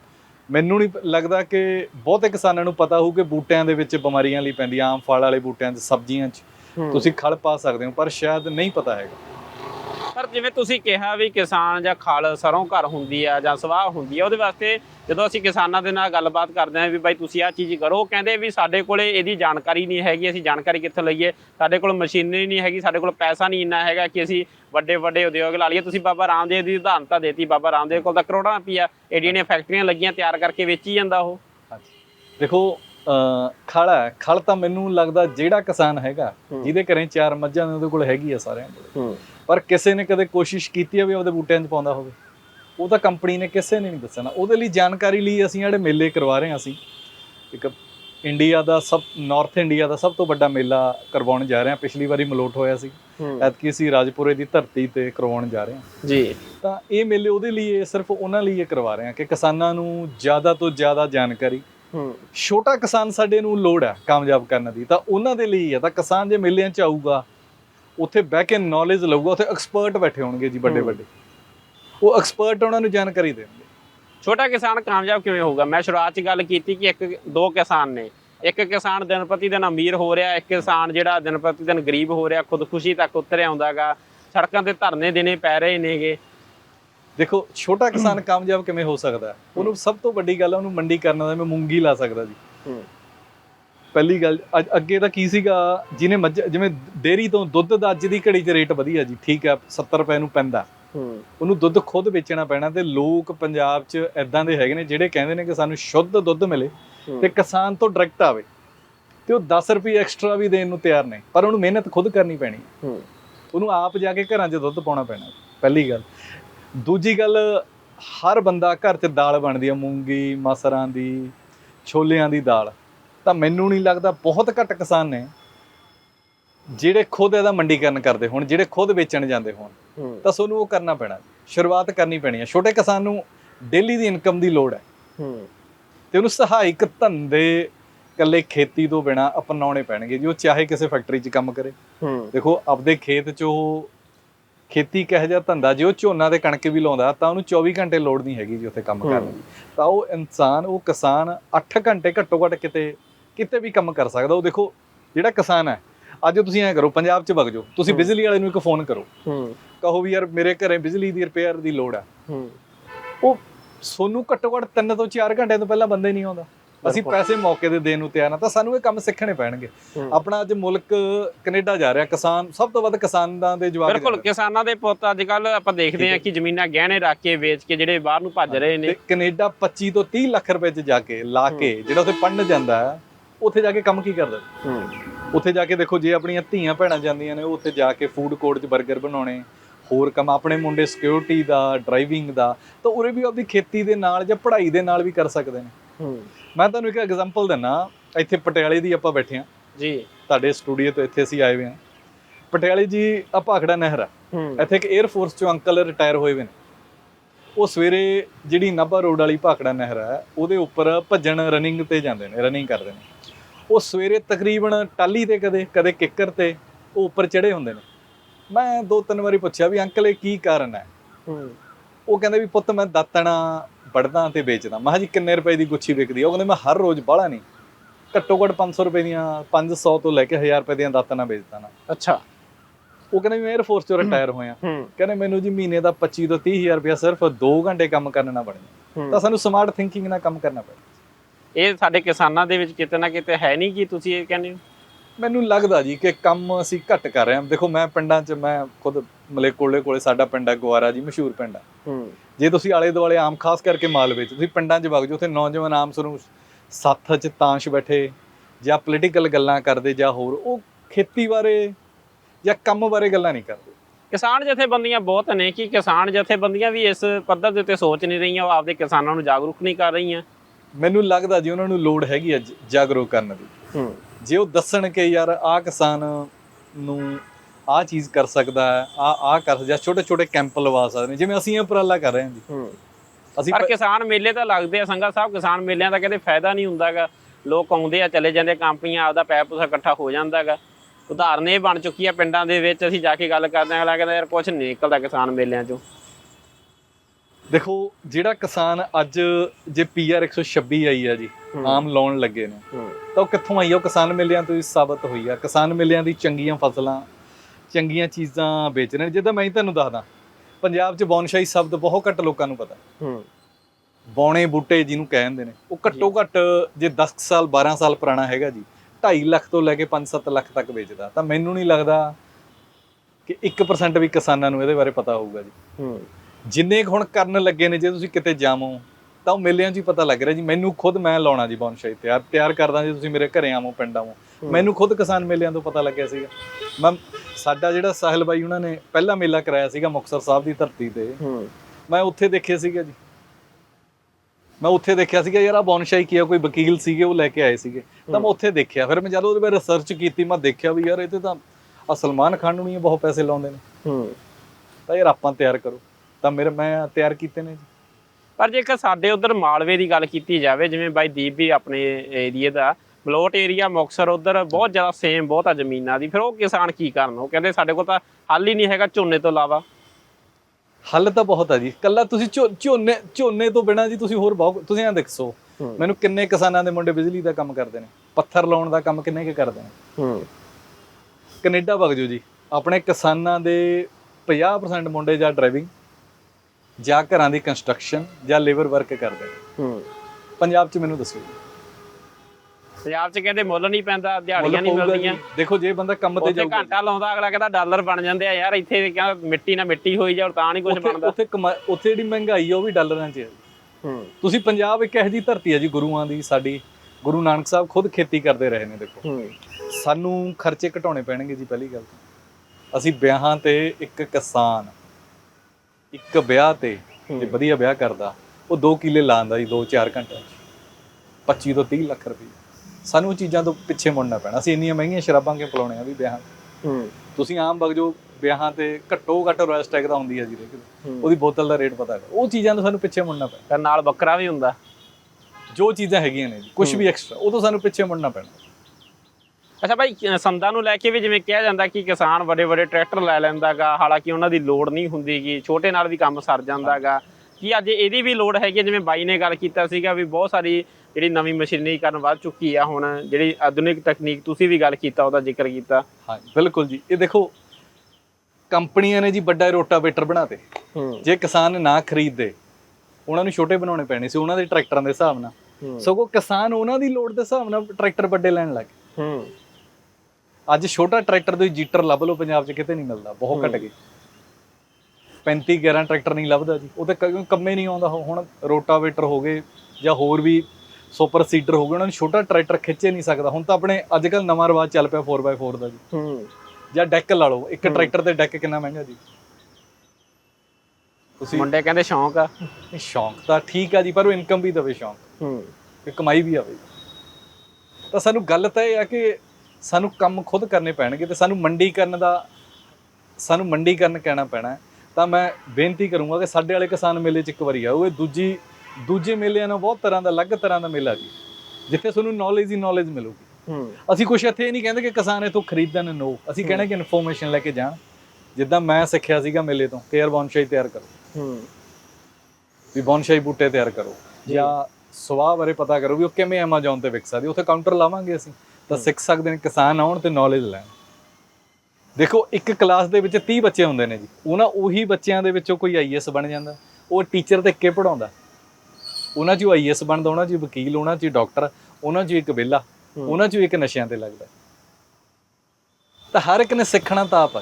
Speaker 1: ਮੈਨੂੰ ਨਹੀਂ ਲੱਗਦਾ ਕਿ ਬਹੁਤੇ ਕਿਸਾਨਾਂ ਨੂੰ ਪਤਾ ਹੋਊ ਕਿ ਬੂਟਿਆਂ ਦੇ ਵਿੱਚ ਬਿਮਾਰੀਆਂ ਲਈ ਪੈਂਦੀ ਆਮ ਫਲ ਵਾਲੇ ਬੂਟਿਆਂ 'ਚ ਸਬਜ਼ੀਆਂ 'ਚ।
Speaker 2: ਹੂੰ।
Speaker 1: ਤੁਸੀਂ ਖਲ ਪਾ ਸਕਦੇ ਹੋ ਪਰ ਸ਼ਾਇਦ ਨਹੀਂ ਪਤਾ ਹੈਗਾ।
Speaker 2: ਸਰ ਜਿਵੇਂ ਤੁਸੀਂ ਕਿਹਾ ਵੀ ਕਿਸਾਨ ਜਾਂ ਖਾਲ ਸਰੋਂ ਘਰ ਹੁੰਦੀ ਆ ਜਾਂ ਸਵਾਹ ਹੁੰਦੀ ਆ, ਉਹਦੇ ਵਾਸਤੇ ਜਦੋਂ ਅਸੀਂ ਕਿਸਾਨਾਂ ਦੇ ਨਾਲ ਗੱਲਬਾਤ ਕਰਦੇ ਆਂ ਵੀ ਬਾਈ ਤੁਸੀਂ ਆਹ ਚੀਜ਼ ਕਰੋ ਕਹਿੰਦੇ ਵੀ ਸਾਡੇ ਕੋਲੇ ਇਹਦੀ ਜਾਣਕਾਰੀ ਨਹੀਂ ਹੈਗੀ, ਅਸੀਂ ਜਾਣਕਾਰੀ ਕਿੱਥੋਂ ਲਈਏ? ਸਾਡੇ ਕੋਲ ਮਸ਼ੀਨਰੀ ਨਹੀਂ ਹੈਗੀ, ਸਾਡੇ ਕੋਲ ਪੈਸਾ ਨਹੀਂ ਇੰਨਾ ਹੈਗਾ ਕਿ ਅਸੀਂ ਵੱਡੇ ਵੱਡੇ ਉਦਯੋਗ ਲਾ ਲਈਏ। ਤੁਸੀਂ ਬਾਬਾ ਰਾਮਦੇਵ ਦੀ ਉਦਾਹਰਨ ਦੇਤੀ, ਬਾਬਾ ਰਾਮਦੇਵ ਕੋਲ ਤਾਂ ਕਰੋੜਾਂ ਰੁਪਈਆ, ਏਡੀਆਂ ਨੇ ਫੈਕਟਰੀਆਂ ਲੱਗੀਆਂ, ਤਿਆਰ ਕਰਕੇ ਵੇਚੀ ਜਾਂਦਾ ਉਹ।
Speaker 1: ਦੇਖੋ ਅ, ਖਲ ਤਾਂ ਮੈਨੂੰ ਲੱਗਦਾ ਜਿਹੜਾ ਕਿਸਾਨ ਹੈਗਾ। ਜਿਹਦੇ ਘਰੇ ਚਾਰ ਮੱਝਾਂ ਨੇ ਉਹਦੇ ਕੋਲ ਹੈਗੀ ਆ ਸਾਰਿਆਂ ਕੋਲ। ਪਰ ਕਿਸੇ ਨੇ ਕਦੇ ਕੋਸ਼ਿਸ਼ ਕੀਤੀ ਆ ਵੀ ਉਹਦੇ ਬੂਟਿਆਂ 'ਚ ਪਾਉਂਦਾ ਹੋਵੇ? ਉਹ ਤਾਂ ਕੰਪਨੀ ਨੇ ਕਿਸੇ ਨੇ ਨਹੀਂ ਦੱਸਣਾ ਉਹਦੇ ਲਈ ਜਾਣਕਾਰੀ ਲਈ ਅਸੀਂ ਜਿਹੜੇ ਮੇਲੇ ਕਰਵਾ ਰਹੇ ਹਾਂ ਅਸੀਂ। ਇੱਕ ਇੰਡੀਆ ਦਾ ਸਭ ਨਾਰਥ ਇੰਡੀਆ ਦਾ ਸਭ ਤੋਂ ਵੱਡਾ ਮੇਲਾ ਕਰਵਾਉਣ ਜਾ ਰਹੇ ਹਾਂ। ਪਿਛਲੀ ਵਾਰੀ ਮਲੋਟ ਹੋਇਆ ਸੀ। ਐਤਕੀ ਅਸੀਂ ਰਾਜਪੁਰੇ ਦੀ ਧਰਤੀ ਤੇ ਕਰਵਾਉਣ ਜਾ ਰਹੇ ਹਾਂ।
Speaker 2: ਜੀ।
Speaker 1: ਤਾਂ ਇਹ ਮੇਲੇ ਉਹਦੇ ਲਈ ਸਿਰਫ ਉਹਨਾਂ ਲਈ ਇਹ ਕਰਵਾ ਰਹੇ ਹਾਂ ਕਿ ਕਿਸਾਨਾਂ ਨੂੰ ਜ਼ਿਆਦਾ ਤੋਂ ਜ਼ਿਆਦਾ ਜਾਣਕਾਰੀ ਛੋਟਾ ਕਿਸਾਨ ਸਾਡੇ ਨੂੰ ਲੋੜ ਹੈ ਕਾਮਯਾਬ ਕਰਨ ਦੀ ਤਾਂ ਉਹਨਾਂ ਦੇ ਲਈ ਹੈ ਤਾਂ ਕਿਸਾਨ ਜੇ ਮੇਲਿਆਂ 'ਚ ਆਊਗਾ ਉੱਥੇ ਬਹਿ ਕੇ ਨੌਲੇਜ ਲਊਗਾ ਉੱਥੇ ਐਕਸਪਰਟ ਬੈਠੇ ਹੋਣਗੇ ਜੀ ਵੱਡੇ। ਵੱਡੇ। ਉਹ ਐਕਸਪਰਟ ਉਹਨਾਂ ਨੂੰ ਜਾਣਕਾਰੀ ਦੇਣਗੇ।
Speaker 2: ਛੋਟਾ ਕਿਸਾਨ ਕਾਮਯਾਬ ਕਿਵੇਂ ਹੋਊਗਾ? ਮੈਂ ਸ਼ੁਰੂਆਤ 'ਚ ਗੱਲ ਕੀਤੀ ਕਿ ਇੱਕ ਦੋ ਕਿਸਾਨ ਨੇ। ਇੱਕ ਕਿਸਾਨ ਦਿਨ ਪ੍ਰਤੀ ਦਿਨ ਅਮੀਰ ਹੋ ਰਿਹਾ ਇੱਕ ਕਿਸਾਨ ਜਿਹੜਾ ਦਿਨ ਪ੍ਰਤੀ ਦਿਨ ਗਰੀਬ ਹੋ ਰਿਹਾ ਖੁਦਕੁਸ਼ੀ ਤੱਕ ਉਤਰ ਆਉਂਦਾਗਾ ਸੜਕਾਂ ਤੇ ਧਰਨੇ ਦੇਣੇ ਪੈ ਰਹੇ ਨੇਗੇ।
Speaker 1: ਦੇਖੋ ਛੋਟਾ ਕਿਸਾਨ ਕਾਮਯਾਬ ਕਿਵੇਂ ਹੋ ਸਕਦਾ? ਉਹਨੂੰ ਸਭ ਤੋਂ ਵੱਡੀ ਗੱਲ ਹੈ ਉਹਨੂੰ ਮੰਡੀ ਕਰਨ ਦਾ ਮੈਂ ਮੂੰਗੀ ਲਾ ਸਕਦਾ ਜੀ। ਪਹਿਲੀ ਗੱਲ ਅੱਗੇ ਤਾਂ ਕੀ ਸੀਗਾ ਜਿਹਨੇ ਮੱਝ ਜਿਵੇਂ ਡੇਰੀ ਤੋਂ ਦੁੱਧ ਦਾ ਅੱਜ ਦੀ ਘੜੀ 'ਚ ਰੇਟ ਵਧੀਆ ਜੀ ਠੀਕ ਹੈ 70 ਰੁਪਏ ਨੂੰ ਪੈਂਦਾ। ਉਹਨੂੰ ਦੁੱਧ ਖੁਦ ਵੇਚਣਾ ਪੈਣਾ ਤੇ ਲੋਕ ਪੰਜਾਬ 'ਚ ਐਦਾਂ ਦੇ ਹੈਗੇ ਨੇ ਜਿਹੜੇ ਕਹਿੰਦੇ ਨੇ ਕਿ ਸਾਨੂੰ ਸ਼ੁੱਧ ਦੁੱਧ ਮਿਲੇ ਤੇ ਕਿਸਾਨ ਤੋਂ ਡਾਇਰੈਕਟ ਆਵੇ। ਤੇ ਉਹ 10 ਰੁਪਏ ਐਕਸਟਰਾ ਵੀ ਦੇਣ ਨੂੰ ਤਿਆਰ ਨੇ ਪਰ ਉਹਨੂੰ ਮਿਹਨਤ ਖੁਦ ਕਰਨੀ ਪੈਣੀ। ਉਹਨੂੰ ਆਪ ਜਾ ਕੇ ਘਰਾਂ 'ਚ ਦੁੱਧ ਪਾਉਣਾ ਪੈਣਾ ਪਹਿਲੀ ਗੱਲ। ਦੂਜੀ ਗੱਲ ਹਰ ਬੰਦਾ ਘਰ 'ਚ ਦਾਲ ਬਣਦੀ ਆ ਮੂੰਗੀ ਮਸਰਾਂ ਦੀ ਛੋਲਿਆਂ ਦੀ ਦਾਲ। ਤਾਂ ਮੈਨੂੰ ਨਹੀਂ ਲੱਗਦਾ ਬਹੁਤ ਘੱਟ ਕਿਸਾਨ ਨੇ ਜਿਹੜੇ ਖੁਦ ਇਹਦਾ ਮੰਡੀਕਰਨ ਕਰਦੇ ਹੋਣ ਜਿਹੜੇ ਖੁਦ ਵੇਚਣ ਜਾਂਦੇ ਹੋਣ। ਤਾਂ ਤੁਹਾਨੂੰ ਉਹ ਕਰਨਾ ਪੈਣਾ ਸ਼ੁਰੂਆਤ ਕਰਨੀ ਪੈਣੀ ਹੈ ਛੋਟੇ ਕਿਸਾਨ ਨੂੰ ਡੇਲੀ ਦੀ ਇਨਕਮ ਦੀ ਲੋੜ ਹੈ। ਤੇ ਉਹਨੂੰ ਸਹਾਇਕ ਧੰਦੇ ਇਕੱਲੇ ਖੇਤੀ ਤੋਂ ਬਿਨਾ ਅਪਣਾਉਣੇ ਪੈਣਗੇ। ਜੀ ਉਹ ਚਾਹੇ ਕਿਸੇ ਫੈਕਟਰੀ 'ਚ ਕੰਮ ਕਰੇ। ਦੇਖੋ ਆਪਦੇ ਖੇਤ 'ਚ ਉਹ ਖੇਤੀ ਕਿਹੋ ਜਿਹਾ ਧੰਦਾ ਜੇ ਉਹ ਝੋਨਾ ਤੇ ਕਣਕ ਵੀ ਲਾਉਂਦਾ ਤਾਂ ਉਹਨੂੰ 24 ਘੰਟੇ ਲੋੜ ਨਹੀਂ ਹੈਗੀ ਜੀ ਉੱਥੇ ਕੰਮ ਕਰਨ ਦੀ। ਤਾਂ ਉਹ ਇਨਸਾਨ ਉਹ ਕਿਸਾਨ 8 ਘੰਟੇ ਘੱਟੋ ਘੱਟ ਕਿਤੇ ਕਿਤੇ ਵੀ ਕੰਮ ਕਰ ਸਕਦਾ। ਉਹ ਦੇਖੋ ਜਿਹੜਾ ਕਿਸਾਨ ਹੈ ਅੱਜ ਤੁਸੀਂ ਐਂ ਕਰੋ ਪੰਜਾਬ 'ਚ ਵਗ ਜਾਓ ਤੁਸੀਂ। ਬਿਜਲੀ ਵਾਲੇ ਨੂੰ ਇੱਕ ਫੋਨ ਕਰੋ।
Speaker 2: ਹੂੰ।
Speaker 1: ਕਹੋ ਵੀ ਯਾਰ ਮੇਰੇ ਘਰੇ ਬਿਜਲੀ ਦੀ ਰਿਪੇਅਰ ਦੀ ਲੋੜ ਹੂੰ। ਉਹ ਸੋਨੂੰ ਘੱਟੋ ਘੱਟ 3 ਤੋਂ 4 ਘੰਟੇ ਤੋਂ ਪਹਿਲਾਂ ਬੰਦੇ ਨਹੀਂ ਆਉਂਦਾ। ਅਸੀਂ। ਪੈਸੇ ਮੌਕੇ ਦੇ ਦੇਣ ਨੂੰ ਤਿਆਰ ਹਾਂ ਤਾਂ ਸਾਨੂੰ ਇਹ ਕੰਮ ਸਿੱਖਣੇ ਪੈਣਗੇ। ਆਪਣਾ ਅੱਜ ਮੁਲਕ ਕੈਨੇਡਾ ਜਾ ਰਿਹਾ ਕਿਸਾਨ ਸਭ ਤੋਂ ਵੱਧ ਕਿਸਾਨਾਂ ਦੇ ਜਵਾਬ
Speaker 2: ਬਿਲਕੁਲ ਕਿਸਾਨਾਂ ਦੇ ਪੁੱਤ ਅੱਜ ਕੱਲ ਆਪਾਂ ਦੇਖਦੇ ਹਾਂ ਕਿ ਜ਼ਮੀਨਾਂ ਗਹਿਣੇ ਰੱਖ ਕੇ ਵੇਚ ਕੇ ਜਿਹੜੇ ਬਾਹਰ ਨੂੰ ਭੱਜ ਰਹੇ ਨੇ।
Speaker 1: ਕੈਨੇਡਾ 25 ਤੋਂ 30 ਲੱਖ ਰੁਪਏ ਚ ਜਾ ਕੇ ਲਾ ਕੇ ਜਿਹੜਾ ਉੱਥੇ ਪੜਨ ਜਾਂਦਾ ਉੱਥੇ ਜਾ ਕੇ ਕੰਮ ਕੀ ਕਰਦਾ? ਉੱਥੇ ਜਾ ਕੇ ਦੇਖੋ ਜੇ ਆਪਣੀਆਂ ਧੀਆਂ ਭੈਣਾਂ ਜਾਂਦੀਆਂ ਨੇ ਉਹ ਉੱਥੇ ਜਾ ਕੇ ਫੂਡ ਕੋਰਟ 'ਚ 버ਗਰ ਬਣਾਉਣੇ ਹੋਰ ਕੰਮ ਆਪਣੇ ਮੁੰਡੇ ਸਿਕਿਉਰਿਟੀ ਦਾ ਡਰਾਈਵਿੰਗ ਦਾ ਤਾਂ ਉਰੇ ਵੀ ਆਪਦੀ ਖੇਤੀ ਦੇ ਨਾਲ ਜਾਂ ਪੜ੍ਹਾਈ ਦੇ ਨਾਲ ਵੀ ਕਰ ਸਕਦੇ ਨੇ। ਮੈਂ ਤੁਹਾਨੂੰ ਇੱਕ ਐਗਜ਼ਾਮਪਲ ਦਿੰਨਾ ਇੱਥੇ ਪਟਿਆਲੇ ਦੀ ਆਪਾਂ ਬੈਠੇ ਹਾਂ।
Speaker 2: ਜੀ।
Speaker 1: ਤੁਹਾਡੇ ਸਟੂਡੀਓ ਤੋਂ ਇੱਥੇ ਅਸੀਂ ਆਏ ਹੋਏ ਹਾਂ। ਪਟਿਆਲੇ ਜੀ ਆ ਭਾਖੜਾ ਨਹਿਰ ਆ। ਇੱਥੇ ਇੱਕ 에ਅਰ ਫੋਰਸ ਚੋਂ ਅੰਕਲ ਰਿਟਾਇਰ ਹੋਏ ਹੋਏ ਨੇ। ਉਹ ਸਵੇਰੇ ਜਿਹੜੀ ਨਾਭਾ ਰੋਡ ਵਾਲੀ ਭਾਖੜਾ ਨਹਿਰ ਹੈ ਉਹਦੇ ਉੱਪਰ ਭੱਜਣ ਰਨਿੰਗ ਤੇ ਜਾਂਦੇ ਨੇ ਰਨਿੰਗ ਕਰਦੇ ਨੇ। ਉਹ ਸਵੇਰੇ ਤਕਰੀਬਨ ਟਾਲੀ ਤੇ ਕਦੇ ਕਦੇ ਕਿੱਕਰ ਤੇ ਉਹ ਉੱਪਰ ਚੜੇ ਹੁੰਦੇ ਨੇ। ਮੈਂ ਦੋ ਤਿੰਨ ਵਾਰੀ ਪੁੱਛਿਆ ਵੀ ਅੰਕਲ ਇਹ ਕੀ ਕਾਰਨ ਹੂੰ। ਉਹ ਕਹਿੰਦੇ ਵੀ ਪੁੱਤ ਮੈਂ ਦਾਤਣਾ ਵੜਦਾ ਤੇ ਵੇਚਦਾ। ਮੈਂ ਕਿਹਾ ਜੀ ਕਿੰਨੇ ਰੁਪਏ ਦੀ ਗੁੱਛੀ ਵਿਕਦੀ ਆ? ਉਹ ਕਹਿੰਦੇ ਮੈਂ ਹਰ ਰੋਜ਼ ਬਾਹਲਾ ਨਹੀਂ ਘੱਟੋ ਘੱਟ 500 ਰੁਪਏ ਦੀਆਂ 500 ਤੋਂ ਲੈ ਕੇ 1000 ਰੁਪਏ ਦੀਆਂ ਦਾਤਣਾ ਵੇਚਦਾ ਨਾ।
Speaker 2: ਅੱਛਾ।
Speaker 1: ਉਹ ਕਹਿੰਦੇ ਮੈਂ 에ਅਰ ਫੋਰਸ ਚੋਂ ਰਿਟਾਇਰ ਹੋਇਆ। ਕਹਿੰਦੇ ਮੈਨੂੰ ਜੀ ਮਹੀਨੇ ਦਾ 25 ਤੋਂ 30000 ਰੁਪਇਆ ਸਿਰਫ 2 ਘੰਟੇ ਕੰਮ ਕਰਨਾ ਬਣਿਆ।
Speaker 2: ਹੂੰ।
Speaker 1: ਤਾਂ ਸਾਨੂੰ ਸਮਾਰਟ ਥਿੰਕਿੰਗ ਨਾਲ ਕੰਮ ਕਰਨਾ ਪੈਣਾ
Speaker 2: ਇਹ ਸਾਡੇ ਕਿਸਾਨਾਂ ਦੇ ਵਿੱਚ ਕਿਤੇ ਨਾ ਕਿਤੇ ਹੈ ਨਹੀਂ ਕਿ ਤੁਸੀਂ ਇਹ ਕਹਿੰਦੇ ਹੋ?
Speaker 1: ਮੈਨੂੰ ਲੱਗਦਾ ਜੀ ਕਿ ਕੰਮ ਅਸੀਂ ਘੱਟ ਕਰ ਰਹੇ ਹਾਂ। ਦੇਖੋ ਮੈਂ ਪਿੰਡਾਂ 'ਚ ਮੈਂ ਖੁਦ ਮਲੇਕੋਲੇ ਕੋਲੇ ਸਾਡਾ ਪਿੰਡ ਹੈ ਗੁਆਰਾ ਜੀ ਮਸ਼ਹੂਰ ਪਿੰਡ ਹੈ
Speaker 2: ਹੂੰ।
Speaker 1: ਜੇ ਤੁਸੀਂ ਆਲੇ ਦੁਆਲੇ ਆਮ ਖਾਸ ਕਰਕੇ ਮਾਲਵੇ 'ਚ ਤੁਸੀਂ ਪਿੰਡਾਂ 'ਚ ਵਗ ਜਾਓ ਉੱਥੇ ਨੌਜਵਾਨ ਆਮ ਨੂੰ ਸੱਥ 'ਚ ਤਾਂਸ਼ ਬੈਠੇ ਜਾਂ ਪੋਲੀਟੀਕਲ ਗੱਲਾਂ ਕਰਦੇ ਜਾਂ ਹੋਰ ਉਹ ਖੇਤੀ ਬਾਰੇ ਜਾਂ ਕੰਮ ਬਾਰੇ ਗੱਲਾਂ ਨਹੀਂ ਕਰਦੇ।
Speaker 2: ਕਿਸਾਨ ਜਥੇਬੰਦੀਆਂ ਬਹੁਤ ਨੇ ਕਿ ਕਿਸਾਨ ਜਥੇਬੰਦੀਆਂ ਵੀ ਇਸ ਪੱਧਰ ਦੇ ਉੱਤੇ ਸੋਚ ਨਹੀਂ ਰਹੀਆਂ ਉਹ ਆਪਦੇ ਕਿਸਾਨਾਂ ਨੂੰ ਜਾਗਰੂਕ ਨਹੀਂ ਕਰ ਰਹੀਆਂ।
Speaker 1: ਮੈਨੂੰ ਲੱਗਦਾ ਜੀ ਉਹਨਾਂ ਨੂੰ ਲੋੜ ਹੈਗੀ ਹੈ ਜ- ਜਾਗਰੂਕ ਕਰਨ ਦੀ।
Speaker 2: ਹੂੰ।
Speaker 1: ਜੇ ਉਹ ਦੱਸਣ ਕਿ ਯਾਰ ਆਹ ਕਿਸਾਨ ਨੂੰ ਆਹ ਚੀਜ਼ ਕਰ ਸਕਦਾ ਹੈ ਆ ਆਹ ਕਰ ਜਾਂ ਛੋਟੇ ਛੋਟੇ ਕੈਂਪ ਲਵਾ ਸਕਦੇ ਨੇ। ਜਿਵੇਂ ਅਸੀਂ ਇਹ ਉਪਰਾਲਾ ਕਰ ਰਹੇ ਹਾਂ ਜੀ।
Speaker 2: ਹੂੰ।
Speaker 1: ਅਸੀਂ
Speaker 2: ਪਰ ਕਿਸਾਨ ਮੇਲੇ ਤਾਂ ਲੱਗਦੇ ਆ ਸੰਗਾ ਸਾਹਿਬ ਕਿਸਾਨ ਮੇਲਿਆਂ ਦਾ ਕਹਿੰਦੇ ਫਾਇਦਾ ਨਹੀਂ ਹੁੰਦਾਗਾ। ਲੋਕ ਆਉਂਦੇ ਆ ਚਲੇ ਜਾਂਦੇ ਕੰਪਨੀਆਂ ਆਪਦਾ ਪੈਪ ਪੂਸਾ ਇਕੱਠਾ ਹੋ ਜਾਂਦਾਗਾ। ਉਦਾਹਰਨ ਇਹ ਬਣ ਚੁੱਕੀ ਆ ਪਿੰਡਾਂ ਦੇ ਵਿੱਚ ਅਸੀਂ ਜਾ ਕੇ ਗੱਲ ਕਰਦੇ ਆ ਅਗਲਾ ਕਹਿੰਦਾ ਯਾਰ ਕੁਝ ਨਹੀਂ ਨਿਕਲਦਾ ਕਿਸਾਨ ਮੇਲਿਆਂ ਚੋਂ।
Speaker 1: ਦੇਖੋ ਜਿਹੜਾ ਕਿਸਾਨ ਅੱਜ ਜੇ ਪੀਆਰ 126 ਆਈ ਆ ਜੀ। ਆਮ ਲਾਉਣ ਲੱਗੇ ਨੇ ਤਾਂ ਉਹ ਕਿੱਥੋਂ ਆਈ ਆ? ਉਹ ਕਿਸਾਨ ਮੇਲਿਆਂ ਤੋਂ ਹੀ ਸਾਬਤ ਹੋਈ ਆ। ਕਿਸਾਨ ਮੇਲਿਆਂ ਦੀ ਚੰਗੀਆਂ ਫਸਲਾਂ ਚੰਗੀਆਂ ਚੀਜ਼ਾਂ ਵੇਚ ਰਹੇ ਨੇ। ਜਿੱਦਾਂ ਮੈਂ ਹੀ ਤੁਹਾਨੂੰ ਦੱਸਦਾ ਪੰਜਾਬ 'ਚ ਬੌਨਸ਼ਾਈ ਸ਼ਬਦ ਬਹੁਤ ਘੱਟ ਲੋਕਾਂ ਨੂੰ ਪਤਾ।
Speaker 2: ਹੂੰ।
Speaker 1: ਬੌਣੇ ਬੂਟੇ ਜਿਹਨੂੰ ਕਹਿੰਦੇ ਨੇ ਉਹ ਘੱਟੋ ਘੱਟ ਜੇ 10 ਸਾਲ 12 ਸਾਲ ਪੁਰਾਣਾ ਹੈਗਾ ਜੀ 2.5 ਲੱਖ ਤੋਂ ਲੈ ਕੇ 5-7 ਲੱਖ ਤੱਕ ਵੇਚਦਾ। ਤਾਂ ਮੈਨੂੰ ਨਹੀਂ ਲੱਗਦਾ ਕਿ 1% ਵੀ ਕਿਸਾਨਾਂ ਨੂੰ ਇਹਦੇ ਬਾਰੇ ਪਤਾ ਹੋਊਗਾ ਜੀ।
Speaker 2: ਹੂੰ।
Speaker 1: ਜਿੰਨੇ ਹੁਣ ਕਰਨ ਲੱਗੇ ਨੇ ਜੇ ਤੁਸੀਂ ਕਿਤੇ ਜਾਵੋ ਤਾਂ ਉਹ ਮੇਲਿਆਂ 'ਚ ਹੀ ਪਤਾ ਲੱਗ ਰਿਹਾ ਜੀ। ਮੈਨੂੰ ਖੁਦ ਮੈਂ ਲਾਉਣਾ ਜੀ ਬੌਨਸ਼ਾਈ ਤਿਆਰ। ਤਿਆਰ ਕਰਦਾ ਜੇ ਤੁਸੀਂ ਮੇਰੇ ਘਰੇ ਆਵੋ ਪਿੰਡ ਆਵੋ। ਮੈਨੂੰ ਖੁਦ ਕਿਸਾਨ ਮੇਲਿਆਂ ਤੋਂ ਪਤਾ ਲੱਗਿਆ ਸੀਗਾ। ਮੈਂ ਸਾਡਾ ਜਿਹੜਾ ਸਾਹਿਲ ਬਾਈ ਉਹਨਾਂ ਨੇ ਪਹਿਲਾ ਮੇਲਾ ਕਰਾਇਆ ਸੀਗਾ ਮੁਕਤਸਰ ਸਾਹਿਬ ਦੀ ਧਰਤੀ ਤੇ। ਮੈਂ ਉੱਥੇ ਦੇਖਿਆ ਸੀਗਾ ਜੀ। ਮੈਂ ਉੱਥੇ ਦੇਖਿਆ ਸੀਗਾ ਯਾਰ ਆ ਬੌਨਸ਼ਾਈ ਕੀ ਆ ਕੋਈ ਵਕੀਲ ਸੀਗੇ ਉਹ ਲੈ ਕੇ ਆਏ ਸੀਗੇ। ਤਾਂ ਮੈਂ ਉੱਥੇ ਦੇਖਿਆ। ਫਿਰ ਮੈਂ ਜਦੋਂ ਉਹਦੇ ਬਾਰੇ ਰਿਸਰਚ ਕੀਤੀ ਮੈਂ ਦੇਖਿਆ ਵੀ ਯਾਰ ਇਹ ਤੇ ਤਾਂ ਆ ਸਲਮਾਨ ਖਾਨ ਨੂੰ ਨਹੀਂ ਬਹੁਤ ਪੈਸੇ ਲਾਉਂਦੇ ਨੇ।
Speaker 2: ਹੂੰ।
Speaker 1: ਤਾਂ ਯਾਰ ਆਪਾਂ ਤਿਆਰ ਕਰੋ। ਤਾਂ ਮੇਰੇ ਮੈਂ ਤਿਆਰ ਕੀਤੇ ਨੇ ਜੀ।
Speaker 2: ਪਰ ਜੇਕਰ ਸਾਡੇ ਉਧਰ ਮਾਲਵੇ ਦੀ ਗੱਲ ਕੀਤੀ ਜਾਵੇ ਜਿਵੇਂ ਬਾਈ ਦੀਪ ਵੀ ਆਪਣੇ ਏਰੀਏ ਦਾ ਮਲੋਟ ਏਰੀਆ ਮੁਕਸਰ ਉਧਰ ਬਹੁਤ ਜ਼ਿਆਦਾ ਸੇਮ ਬਹੁਤ ਆ ਜ਼ਮੀਨਾਂ ਦੀ। ਫਿਰ ਉਹ ਕਿਸਾਨ ਕੀ ਕਰਨ? ਉਹ ਕਹਿੰਦੇ ਸਾਡੇ ਕੋਲ ਤਾਂ ਹੱਲ ਹੀ ਨਹੀਂ ਹੈਗਾ ਝੋਨੇ ਤੋਂ ਇਲਾਵਾ।
Speaker 1: ਹੱਲ ਤਾਂ ਬਹੁਤ ਆ ਜੀ। ਕੱਲਾ ਤੁਸੀਂ ਝੋਨੇ ਝੋਨੇ ਤੋਂ ਬਿਨਾ ਜੀ ਤੁਸੀਂ ਹੋਰ ਬਹੁਤ ਤੁਸੀਂ ਐਂ ਦੇਖੋ। ਮੈਨੂੰ ਕਿੰਨੇ ਕਿਸਾਨਾਂ ਦੇ ਮੁੰਡੇ ਬਿਜਲੀ ਦਾ ਕੰਮ ਕਰਦੇ ਨੇ। ਪੱਥਰ ਲਾਉਣ ਦਾ ਕੰਮ ਕਿੰਨੇ ਕੁ ਕਰਦੇ ਨੇ।
Speaker 2: ਹੂੰ।
Speaker 1: ਕੈਨੇਡਾ ਵਗ ਜੀ। ਆਪਣੇ ਕਿਸਾਨਾਂ ਦੇ 50% ਮੁੰਡੇ ਜਾਂ ਡਰਾਈਵਿੰਗ ਜਾਂ ਘਰਾਂ ਦੀ ਕੰਸਟਰਕਸ਼ਨ ਜਾਂ ਲੇਬਰ ਵਰਕ ਕਰਦੇ ਨੇ।
Speaker 2: ਹੂੰ।
Speaker 1: ਪੰਜਾਬ 'ਚ ਮੈਨੂੰ ਦੱਸੋ ਜੀ।
Speaker 2: ਪੰਜਾਬ 'ਚ ਕਹਿੰਦੇ ਮੁੱਲ ਨਹੀਂ ਪੈਂਦਾ ਦਿਹਾੜੀਆਂ ਨਹੀਂ ਮਿਲਦੀਆਂ।
Speaker 1: ਜੀ। ਦੇਖੋ ਜੇ ਬੰਦਾ ਕੰਮ ਤੇ
Speaker 2: ਉੱਥੇ
Speaker 1: ਜਾਊਗਾ
Speaker 2: ਘੰਟਾ ਲਾਉਂਦਾ ਅਗਲਾ ਕਹਿੰਦਾ ਡਾਲਰ ਬਣ ਜਾਂਦੇ ਆ ਯਾਰ ਇੱਥੇ ਤੇ ਕਹਿੰਦਾ ਮਿੱਟੀ ਨਾਲ ਮਿੱਟੀ ਹੋਈ ਜਾ ਤਾਂ ਨਹੀਂ ਕੁਝ
Speaker 1: ਉੱਥੇ
Speaker 2: ਬਣਦਾ।
Speaker 1: ਉੱਥੇ ਉੱਥੇ ਜਿਹੜੀ ਮਹਿੰਗਾਈ ਆ ਉਹ ਵੀ ਡਾਲਰਾਂ 'ਚ ਹੈ ਜੀ।
Speaker 2: ਹੂੰ।
Speaker 1: ਤੁਸੀਂ ਪੰਜਾਬ ਇੱਕ ਇਹੋ ਜਿਹੀ ਧਰਤੀ ਹੈ ਜੀ ਗੁਰੂਆਂ ਦੀ ਸਾਡੀ ਗੁਰੂ ਨਾਨਕ ਸਾਹਿਬ ਖੁਦ ਖੇਤੀ ਕਰਦੇ ਰਹੇ ਨੇ ਦੇਖੋ। ਸਾਨੂੰ ਖਰਚੇ ਘਟਾਉਣੇ ਪੈਣਗੇ ਜੀ ਪਹਿਲੀ ਗੱਲ। ਅਸੀਂ ਵਿਆਹਾਂ ਤੇ ਇੱਕ ਕਿਸਾਨ ਇੱਕ ਵਿਆਹ ਤੇ ਜੇ ਵਧੀਆ ਵਿਆਹ ਕਰਦਾ ਉਹ 2 ਕਿੱਲੇ ਲਾਉਂਦਾ ਜੀ 2-4 ਘੰਟੇ 25 ਤੋਂ 30 ਲੱਖ ਰੁਪਏ ਸਾਨੂੰ ਚੀਜ਼ਾਂ ਤੋਂ ਪਿੱਛੇ ਮੁੜਨਾ ਪੈਣਾ। ਅਸੀਂ ਇੰਨੀਆਂ ਮਹਿੰਗੀਆਂ ਸ਼ਰਾਬਾਂ ਕਿਉਂ ਪਿਲਾਉਣੇ ਆ ਵੀ ਵਿਆਹਾਂ
Speaker 2: ਹੂੰ।
Speaker 1: ਤੁਸੀਂ ਆਮ ਬਗ ਜੋ ਵਿਆਹਾਂ ਤੇ ਘੱਟੋ ਘੱਟ ਰੋਇਸ ਟੈਗ ਦਾ ਹੁੰਦੀ ਹੈ ਜੀ। ਉਹਦੀ ਬੋਤਲ ਦਾ ਰੇਟ ਪਤਾ ਹੈ ਉਹ ਚੀਜ਼ਾਂ ਤੋਂ ਸਾਨੂੰ ਪਿੱਛੇ ਮੁੜਨਾ ਪੈਣਾ।
Speaker 2: ਨਾਲ ਬੱਕਰਾ ਵੀ ਹੁੰਦਾ।
Speaker 1: ਜੋ ਚੀਜ਼ਾਂ ਹੈਗੀਆਂ ਨੇ ਕੁਝ ਵੀ ਐਕਸਟਰਾ ਉਹ ਤੋਂ ਸਾਨੂੰ ਪਿੱਛੇ ਮੁੜਨਾ ਪੈਣਾ।
Speaker 2: ਅੱਛਾ ਭਾਈ ਸੰਦਾਂ ਨੂੰ ਲੈ ਕੇ ਵੀ ਜਿਵੇਂ ਕਿਹਾ ਜਾਂਦਾ ਕਿ ਕਿਸਾਨ ਵੱਡੇ ਵੱਡੇ ਟਰੈਕਟਰ ਲੈ ਲੈਂਦਾਗਾ ਹਾਲਾਂਕਿ ਉਹਨਾਂ ਦੀ ਲੋੜ ਨਹੀਂ ਹੁੰਦੀਗੀ ਛੋਟੇ ਨਾਲ ਵੀ ਕੰਮ ਸਰ ਜਾਂਦਾਗਾ। ਕੀ ਅੱਜ ਇਹਦੀ ਵੀ ਲੋੜ ਹੈਗੀ? ਜਿਵੇਂ ਬਾਈ ਨੇ ਗੱਲ ਕੀਤਾ ਸੀਗਾ ਵੀ ਬਹੁਤ ਸਾਰੀ ਜਿਹੜੀ ਨਵੀਂ ਮਸ਼ੀਨੀਕਰਨ ਵੱਧ ਚੁੱਕੀ ਆ ਹੁਣ ਜਿਹੜੀ ਆਧੁਨਿਕ ਤਕਨੀਕ ਤੁਸੀਂ ਵੀ ਗੱਲ ਕੀਤਾ ਉਹਦਾ ਜ਼ਿਕਰ ਕੀਤਾ।
Speaker 1: ਹਾਂ ਬਿਲਕੁਲ ਜੀ। ਇਹ ਦੇਖੋ ਕੰਪਨੀਆਂ ਨੇ ਜੀ ਵੱਡਾ ਰੋਟਾਵੇਟਰ ਬਣਾਤੇ। ਜੇ ਕਿਸਾਨ ਨਾ ਖਰੀਦਦੇ ਉਹਨਾਂ ਨੂੰ ਛੋਟੇ ਬਣਾਉਣੇ ਪੈਣੇ ਸੀ ਉਹਨਾਂ ਦੇ ਟਰੈਕਟਰਾਂ ਦੇ ਹਿਸਾਬ ਨਾਲ। ਸਗੋਂ ਕਿਸਾਨ ਉਹਨਾਂ ਦੀ ਲੋੜ ਦੇ ਹਿਸਾਬ ਨਾਲ ਟਰੈਕਟਰ ਵੱਡੇ ਲੈਣ ਲੱਗ ਅੱਜ ਛੋਟਾ ਟਰੈਕਟਰ ਤੁਸੀਂ ਜੀਟਰ ਲੱਭ ਲਓ ਪੰਜਾਬ 'ਚ ਕਿਤੇ ਨਹੀਂ ਮਿਲਦਾ ਬਹੁਤ ਘਟ ਗਏ। 35 11 ਟਰੈਕਟਰ ਨਹੀਂ ਲੱਭਦਾ ਜੀ। ਉਹ ਤੇ ਕ- ਕੰਮੇ ਨਹੀਂ ਆਉਂਦਾ ਉਹ। ਹੁਣ ਰੋਟਾਵੇਟਰ ਹੋ ਗਏ ਜਾਂ ਹੋਰ ਵੀ ਸੁਪਰ ਸੀਡਰ ਹੋ ਗਏ ਉਹਨਾਂ ਨੂੰ ਛੋਟਾ ਟਰੈਕਟਰ ਖਿੱਚੇ ਨਹੀਂ ਸਕਦਾ। ਹੁਣ ਤਾਂ ਆਪਣੇ ਅੱਜ ਕੱਲ ਨਵਾਂ ਰਿਵਾਜ ਚੱਲ ਪਿਆ 4x4 ਦਾ ਜੀ।
Speaker 2: ਹੂੰ।
Speaker 1: ਜਾਂ ਡੈਕ ਲਾ ਲਓ ਇੱਕ ਟਰੈਕਟਰ ਤੇ ਡੈਕ ਕਿੰਨਾ ਮਹਿੰਗਾ ਜੀ। ਤੁਸੀਂ
Speaker 2: ਮੁੰਡੇ ਕਹਿੰਦੇ ਸ਼ੌਂਕ ਆ।
Speaker 1: ਇਹ ਸ਼ੌਂਕ ਤਾਂ ਠੀਕ ਆ ਜੀ ਪਰ ਉਹ ਇਨਕਮ ਵੀ ਦਵੇ ਸ਼ੌਂਕ।
Speaker 2: ਹੂੰ।
Speaker 1: ਕਿ ਕਮਾਈ ਵੀ ਆਵੇ। ਤਾਂ ਸਾਨੂੰ ਗੱਲ ਤਾਂ ਇਹ ਆ ਕਿ ਸਾਨੂੰ ਕੰਮ ਖੁਦ ਕਰਨੇ ਪੈਣਗੇ ਤੇ ਸਾਨੂੰ ਮੰਡੀਕਰਨ ਦਾ ਸਾਨੂੰ ਮੰਡੀਕਰਨ ਕਹਿਣਾ ਪੈਣਾ। ਤਾਂ ਮੈਂ ਬੇਨਤੀ ਕਰੂੰਗਾ ਕਿ ਸਾਡੇ ਵਾਲੇ ਕਿਸਾਨ ਮੇਲੇ 'ਚ ਇੱਕ ਵਾਰੀ ਆਓ। ਇਹ ਦੂਜੀ ਦੂਜੇ ਮੇਲਿਆਂ ਨਾਲ ਬਹੁਤ ਤਰ੍ਹਾਂ ਦਾ ਅਲੱਗ ਤਰ੍ਹਾਂ ਦਾ ਮੇਲਾ ਜੀ ਜਿੱਥੇ ਤੁਹਾਨੂੰ ਨੌਲੇਜ ਹੀ ਨੌਲੇਜ ਮਿਲੂਗੀ। ਅਸੀਂ ਕੁਛ ਇੱਥੇ ਇਹ ਨਹੀਂ ਕਹਿੰਦੇ ਕਿ ਕਿਸਾਨ ਇਥੋਂ ਖਰੀਦਣ ਨੋ ਅਸੀਂ ਕਹਿੰਦੇ ਕਿ ਇਨਫੋਰਮੇਸ਼ਨ ਲੈ ਕੇ ਜਾਣ। ਜਿੱਦਾਂ ਮੈਂ ਸਿੱਖਿਆ ਸੀਗਾ ਮੇਲੇ ਤੋਂ ਕਿ ਯਾਰ ਬੌਨਸ਼ਾਈ ਤਿਆਰ ਕਰੋ।
Speaker 2: ਹੂੰ।
Speaker 1: ਵੀ ਬੌਨਸ਼ਾਈ ਬੂਟੇ ਤਿਆਰ ਕਰੋ। ਜਾਂ। ਸਵਾਹ ਬਾਰੇ ਪਤਾ ਕਰੋ ਵੀ ਉਹ ਕਿਵੇਂ ਐਮਾਜ਼ੋਨ ਤੇ ਵਿਕ ਸਕਦੀ ਉੱਥੇ ਕਾਊਂਟਰ ਲਾਵਾਂਗੇ ਅਸੀਂ। ਤਾਂ ਸਿੱਖ ਸਕਦੇ ਨੇ ਕਿਸਾਨ ਆਉਣ ਤੇ ਨੌਲੇਜ ਲੈਣ। ਦੇਖੋ ਇੱਕ ਕਲਾਸ ਦੇ ਵਿੱਚ 30 ਬੱਚੇ ਹੁੰਦੇ ਨੇ ਜੀ। ਉਹਨਾਂ ਉਹੀ ਬੱਚਿਆਂ ਦੇ ਵਿੱਚੋਂ ਕੋਈ ਆਈਐਸ ਬਣ ਜਾਂਦਾ। ਉਹ ਟੀਚਰ ਤੇ ਕੇ ਪੜਾਉਂਦਾ ਉਹਨਾਂ 'ਚੋਂ ਆਈਐਸ ਬਣਦਾ ਉਹਨਾਂ 'ਚ ਵਕੀਲ ਉਹਨਾਂ 'ਚ ਡਾਕਟਰ ਉਹਨਾਂ 'ਚ ਇੱਕ ਵਿਹਲਾ ਉਹਨਾਂ 'ਚੋਂ ਇੱਕ ਨਸ਼ਿਆਂ ਤੇ ਲੱਗਦਾ। ਤਾਂ ਹਰ ਇੱਕ ਨੇ ਸਿੱਖਣਾ ਤਾਂ ਆਪ।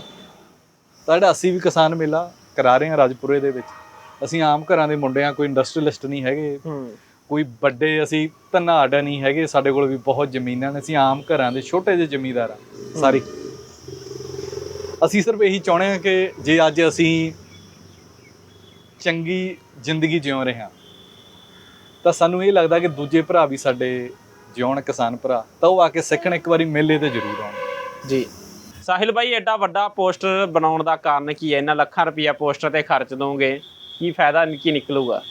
Speaker 1: ਤਾਂ ਜਿਹੜਾ ਅਸੀਂ ਵੀ ਕਿਸਾਨ ਮੇਲਾ ਕਰਾ ਰਹੇ ਹਾਂ ਰਾਜਪੁਰੇ ਦੇ ਵਿੱਚ। ਅਸੀਂ ਆਮ ਘਰਾਂ ਦੇ ਮੁੰਡੇ ਆ ਕੋਈ ਇੰਡਸਟਰੀਲਿਸਟ ਨਹੀਂ ਹੈਗੇ। ਕੋਈ ਵੱਡੇ ਅਸੀਂ ਧਨਾੜ ਨਹੀਂ ਹੈਗੇ ਸਾਡੇ ਕੋਲ ਵੀ ਬਹੁਤ ਜ਼ਮੀਨਾਂ ਨੇ ਅਸੀਂ ਆਮ ਘਰਾਂ ਦੇ ਛੋਟੇ ਜਿਹੇ ਜ਼ਮੀਂਦਾਰ ਆ ਸਾਰੀ। ਅਸੀਂ ਸਿਰਫ ਇਹੀ ਚਾਹੁੰਦੇ ਹਾਂ ਕਿ ਜੇ ਅੱਜ ਅਸੀਂ ਚੰਗੀ ਜ਼ਿੰਦਗੀ ਜਿਉ ਰਹੇ ਹਾਂ ਤਾਂ ਸਾਨੂੰ ਇਹ ਲੱਗਦਾ ਕਿ ਦੂਜੇ ਭਰਾ ਵੀ ਸਾਡੇ ਜਿਉਣ ਕਿਸਾਨ ਭਰਾ ਤਾਂ ਉਹ ਆ ਕੇ ਸਿੱਖਣ ਇੱਕ ਵਾਰੀ ਮੇਲੇ ਤੇ ਜ਼ਰੂਰ ਆਉਣ।
Speaker 2: ਜੀ। ਸਾਹਿਲ ਭਾਈ ਐਡਾ ਵੱਡਾ ਪੋਸਟਰ ਬਣਾਉਣ ਦਾ ਕਾਰਨ ਕੀ ਹੈ? ਇਹਨਾਂ ਲੱਖਾਂ ਰੁਪਈਆ ਪੋਸਟਰ ਤੇ ਖਰਚ ਦੋਗੇ ਕੀ ਫਾਇਦਾ ਕੀ ਨਿਕਲੂਗਾ?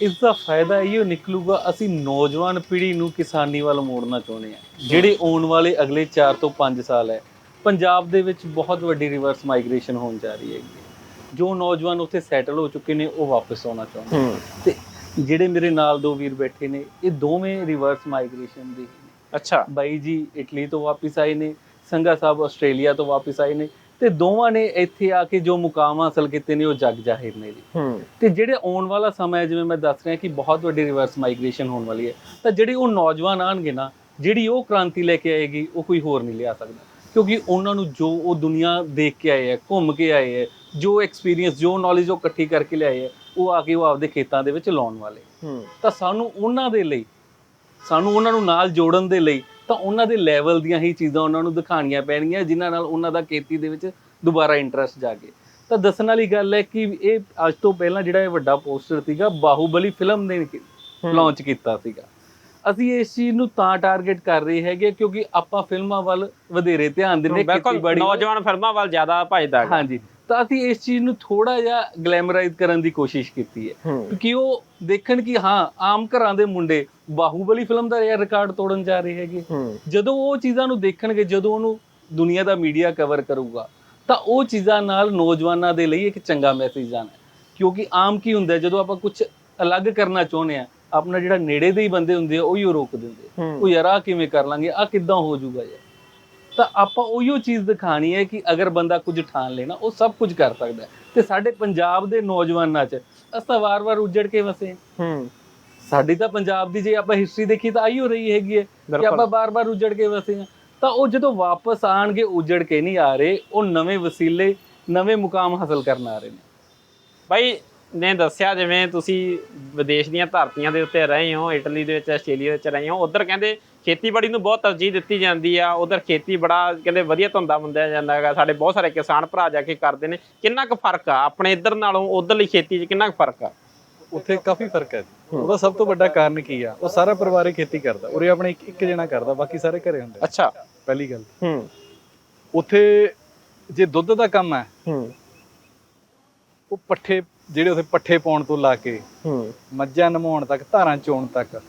Speaker 3: ਇਸ ਦਾ ਫਾਇਦਾ ਇਹ ਨਿਕਲੂਗਾ ਅਸੀਂ ਨੌਜਵਾਨ ਪੀੜ੍ਹੀ ਨੂੰ ਕਿਸਾਨੀ ਵੱਲ ਮੋੜਨਾ ਚਾਹੁੰਦੇ ਹਾਂ। ਜਿਹੜੇ ਆਉਣ ਵਾਲੇ ਅਗਲੇ 4 ਤੋਂ 5 ਸਾਲ ਹੈ ਪੰਜਾਬ ਦੇ ਵਿੱਚ ਬਹੁਤ ਵੱਡੀ ਰਿਵਰਸ ਮਾਈਗ੍ਰੇਸ਼ਨ ਹੋਣ ਜਾ ਰਹੀ ਹੈ। ਜੋ ਨੌਜਵਾਨ ਉੱਥੇ ਸੈਟਲ ਹੋ ਚੁੱਕੇ ਨੇ ਉਹ ਵਾਪਸ ਆਉਣਾ ਚਾਹੁੰਦੇ ਤੇ ਜਿਹੜੇ ਮੇਰੇ ਨਾਲ ਦੋ ਵੀਰ ਬੈਠੇ ਨੇ ਇਹ ਦੋਵੇਂ ਰਿਵਰਸ ਮਾਈਗ੍ਰੇਸ਼ਨ ਦੇ
Speaker 2: ਅੱਛਾ।
Speaker 3: ਬਾਈ ਜੀ ਇਟਲੀ ਤੋਂ ਵਾਪਸ ਆਏ ਨੇ ਸੰਗਾ ਸਾਹਿਬ ਆਸਟ੍ਰੇਲੀਆ ਤੋਂ ਵਾਪਸ ਆਏ ਨੇ ਤੇ ਦੋਵਾਂ ਨੇ ਇੱਥੇ ਆ ਕੇ ਜੋ ਮੁਕਾਮ ਹਾਸਲ ਕੀਤੇ ਨੇ ਉਹ ਜਗ ਜਾਹਿਰ ਨੇ ਜੀ। ਤੇ ਜਿਹੜੇ ਆਉਣ ਵਾਲਾ ਸਮਾਂ ਹੈ ਜਿਵੇਂ ਮੈਂ ਦੱਸ ਰਿਹਾ ਕਿ ਬਹੁਤ ਵੱਡੀ ਰਿਵਰਸ ਮਾਈਗ੍ਰੇਸ਼ਨ ਹੋਣ ਵਾਲੀ ਹੈ ਤਾਂ ਜਿਹੜੇ ਉਹ ਨੌਜਵਾਨ ਆਣਗੇ ਨਾ ਜਿਹੜੀ ਉਹ ਕ੍ਰਾਂਤੀ ਲੈ ਕੇ ਆਏਗੀ ਉਹ ਕੋਈ ਹੋਰ ਨਹੀਂ ਲਿਆ ਸਕਦਾ। ਕਿਉਂਕਿ ਉਹਨਾਂ ਨੂੰ ਜੋ ਉਹ ਦੁਨੀਆ ਦੇਖ ਕੇ ਆਏ ਹੈ ਘੁੰਮ ਕੇ ਆਏ ਹੈ ਜੋ ਐਕਸਪੀਰੀਅੰਸ ਜੋ ਨੌਲੇਜ ਉਹ ਇਕੱਠੀ ਕਰਕੇ ਲਿਆਏ ਹੈ ਉਹ ਆ ਕੇ ਉਹ ਆਪਦੇ ਖੇਤਾਂ ਦੇ ਵਿੱਚ ਲਾਉਣ ਵਾਲੇ। ਤਾਂ ਸਾਨੂੰ ਉਹਨਾਂ ਦੇ ਲਈ ਸਾਨੂੰ ਉਹਨਾਂ ਨੂੰ ਨਾਲ ਜੋੜਨ ਦੇ ਲਈ ਤਾਂ ਉਹਨਾਂ ਦੇ ਲੈਵਲ ਦੀਆਂ ਹੀ ਚੀਜ਼ਾਂ ਉਹਨਾਂ ਨੂੰ ਦਿਖਾਣੀਆਂ ਪੈਣਗੀਆਂ ਜਿਨ੍ਹਾਂ ਨਾਲ ਉਹਨਾਂ ਦਾ ਖੇਤੀ ਦੇ ਵਿੱਚ ਦੁਬਾਰਾ ਇੰਟਰਸਟ ਜਾਗੇ। ਤਾਂ ਦੱਸਣ ਵਾਲੀ ਗੱਲ ਹੈ ਕਿ ਇਹ ਅੱਜ ਤੋਂ ਪਹਿਲਾਂ ਜਿਹੜਾ ਇਹ ਵੱਡਾ ਪੋਸਟਰ ਸੀਗਾ ਬਾਹੂਬਲੀ ਫਿਲਮ ਨੇ ਲਾਂਚ ਕੀਤਾ ਸੀਗਾ। ਅਸੀਂ ਇਸ ਚੀਜ਼ ਨੂੰ ਤਾਂ ਟਾਰਗੇਟ ਕਰ ਰਹੇ ਹੈਗੇ ਕਿਉਂਕਿ ਆਪਾਂ ਫਿਲਮਾਂ ਵੱਲ ਵਧੇਰੇ ਧਿਆਨ ਦਿੰਦੇ
Speaker 2: ਬਿਲਕੁਲ
Speaker 3: ਖੇਤੀਬਾੜੀ।
Speaker 2: ਨੌਜਵਾਨ ਫਿਲਮਾਂ ਵੱਲ ਜ਼ਿਆਦਾ ਭਜਦਾ
Speaker 3: ਹਾਂਜੀ। ਤਾਂ ਅਸੀਂ ਇਸ ਚੀਜ਼ ਨੂੰ ਥੋੜਾ ਜਿਹਾ ਗਲੈਮਰਾਈਜ਼ ਕਰਨ ਦੀ ਕੋਸ਼ਿਸ਼ ਕੀਤੀ ਹੈ।
Speaker 2: ਹੂੰ।
Speaker 3: ਕਿਉਂਕਿ ਉਹ ਦੇਖਣ ਕਿ ਹਾਂ ਆਮ ਘਰਾਂ ਦੇ ਮੁੰਡੇ ਬਾਹੂਬਲੀ ਫਿਲਮ ਦਾ ਰਿਕਾਰਡ ਤੋੜਨ ਜਾ ਰਹੇ ਹੈਗੇ।
Speaker 2: ਹੂੰ।
Speaker 3: ਜਦੋਂ ਉਹ ਚੀਜ਼ਾਂ ਨੂੰ ਦੇਖਣਗੇ ਜਦੋਂ ਉਹਨੂੰ ਦੁਨੀਆ ਦਾ ਮੀਡੀਆ ਕਵਰ ਕਰੂਗਾ ਤਾਂ ਉਹ ਚੀਜ਼ਾਂ ਨਾਲ ਨੌਜਵਾਨਾਂ ਦੇ ਲਈ ਇੱਕ ਚੰਗਾ ਮੈਸੇਜ ਹੈ। ਕਿਉਂਕਿ ਆਮ ਕੀ ਹੁੰਦਾ ਹੈ, ਜਦੋਂ ਆਪਾਂ ਕੁਝ ਅਲੱਗ ਕਰਨਾ ਚਾਹੁੰਦੇ ਆ ਆਪਣਾ ਜਿਹੜਾ ਨੇੜੇ ਦੇ ਹੀ ਬੰਦੇ ਹੁੰਦੇ ਆ ਉਹੀ ਉਹ ਰੋਕ ਦਿੰਦੇ ਆ।
Speaker 2: ਹੂੰ।
Speaker 3: ਉਹ ਯਾਰ ਆਹ ਕਿਵੇਂ ਕਰ ਲਾਂਗੇ ਆ ਕਿੱਦਾਂ ਹੋ ਜਾਊਗਾ ਯਾਰ? ਤਾਂ ਆਪਾਂ ਉਹੀਓ ਚੀਜ਼ ਦਿਖਾਣੀ ਹੈ ਕਿ ਅਗਰ ਬੰਦਾ ਕੁਝ ਠਾਣ ਲੈਣਾ ਉਹ ਸਭ ਕੁਝ ਕਰ ਸਕਦਾ ਹੈ ਤੇ ਸਾਡੇ ਪੰਜਾਬ ਦੇ ਨੌਜਵਾਨਾਂ 'ਚ ਅਸਾਂ ਵਾਰ-ਵਾਰ ਉੱਜੜ ਕੇ ਵਸੇ ਹਾਂ।
Speaker 2: ਹੂੰ
Speaker 3: ਸਾਡੀ ਤਾਂ ਪੰਜਾਬ ਦੀ ਜੇ ਆਪਾਂ ਹਿਸਟਰੀ ਦੇਖੀ ਤਾਂ ਆਈਓ ਰਹੀ ਹੈਗੀ ਹੈ ਕਿ। ਆਪਾਂ ਬਾਰ-ਬਾਰ ਉੱਜੜ ਕੇ ਵਸੇ ਹਾਂ ਤਾਂ ਉਹ ਜਦੋਂ ਵਾਪਸ ਆਣਗੇ ਉੱਜੜ ਕੇ ਨਹੀਂ ਆ ਰਹੇ ਉਹ ਨਵੇਂ ਵਸੀਲੇ ਨਵੇਂ ਮੁਕਾਮ ਹਾਸਲ ਕਰਨ ਆ ਰਹੇ ਨੇ
Speaker 2: ਬਾਈ ਨੇ ਦੱਸਿਆ ਜਿਵੇਂ ਤੁਸੀਂ ਵਿਦੇਸ਼ ਦੀਆਂ ਧਰਤੀਆਂ ਦੇ ਉੱਤੇ ਰਹੇ ਹੋ ਇਟਲੀ ਦੇ ਵਿੱਚ ਆਸਟ੍ਰੇਲੀਆ ਵਿੱਚ ਰਹੇ ਹੋ ਉਧਰ ਕਹਿੰਦੇ ਖੇਤੀਬਾੜੀ ਨੂੰ ਬਹੁਤ ਤਰਜੀਹ ਦਿੱਤੀ ਜਾਂਦੀ ਆ ਉਧਰ ਖੇਤੀ ਬੜਾ ਕਹਿੰਦੇ ਵਧੀਆ ਧੰਦਾ ਮੰਨਿਆ ਜਾਂਦਾ ਹੈਗਾ ਸਾਡੇ ਬਹੁਤ ਸਾਰੇ ਕਿਸਾਨ ਭਰਾ ਜਾ ਕੇ ਕਰਦੇ ਨੇ ਕਿੰਨਾ ਕੁ ਫ਼ਰਕ ਆ? ਆਪਣੇ ਇੱਧਰ ਨਾਲੋਂ ਉਧਰਲੀ ਖੇਤੀ 'ਚ ਕਿੰਨਾ ਕੁ ਫ਼ਰਕ ਆ?
Speaker 1: ਉੱਥੇ ਕਾਫੀ ਫ਼ਰਕ ਹੈ ਜੀ। ਉਹਦਾ ਸਭ ਤੋਂ ਵੱਡਾ ਕਾਰਨ ਕੀ ਆ? ਉਹ ਸਾਰਾ ਪਰਿਵਾਰ ਹੀ ਖੇਤੀ ਕਰਦਾ ਉਰੇ ਆਪਣੇ ਇੱਕ ਇੱਕ ਜਣਾ ਕਰਦਾ ਬਾਕੀ ਸਾਰੇ ਘਰੇ ਹੁੰਦੇ।
Speaker 2: ਅੱਛਾ।
Speaker 1: ਪਹਿਲੀ ਗੱਲ।
Speaker 2: ਹੂੰ।
Speaker 1: ਉੱਥੇ ਜੇ ਦੁੱਧ ਦਾ ਕੰਮ ਹੈ
Speaker 2: ਹੂੰ।
Speaker 1: ਉਹ ਪੱਠੇ ਜਿਹੜੇ ਉੱਥੇ ਪੱਠੇ ਪਾਉਣ ਤੋਂ ਲਾ ਕੇ
Speaker 2: ਹੂੰ।
Speaker 1: ਮੱਝਾਂ ਨਮਾਉਣ ਤੱਕ ਧਾਰਾਂ ਚੋਣ ਤੱਕ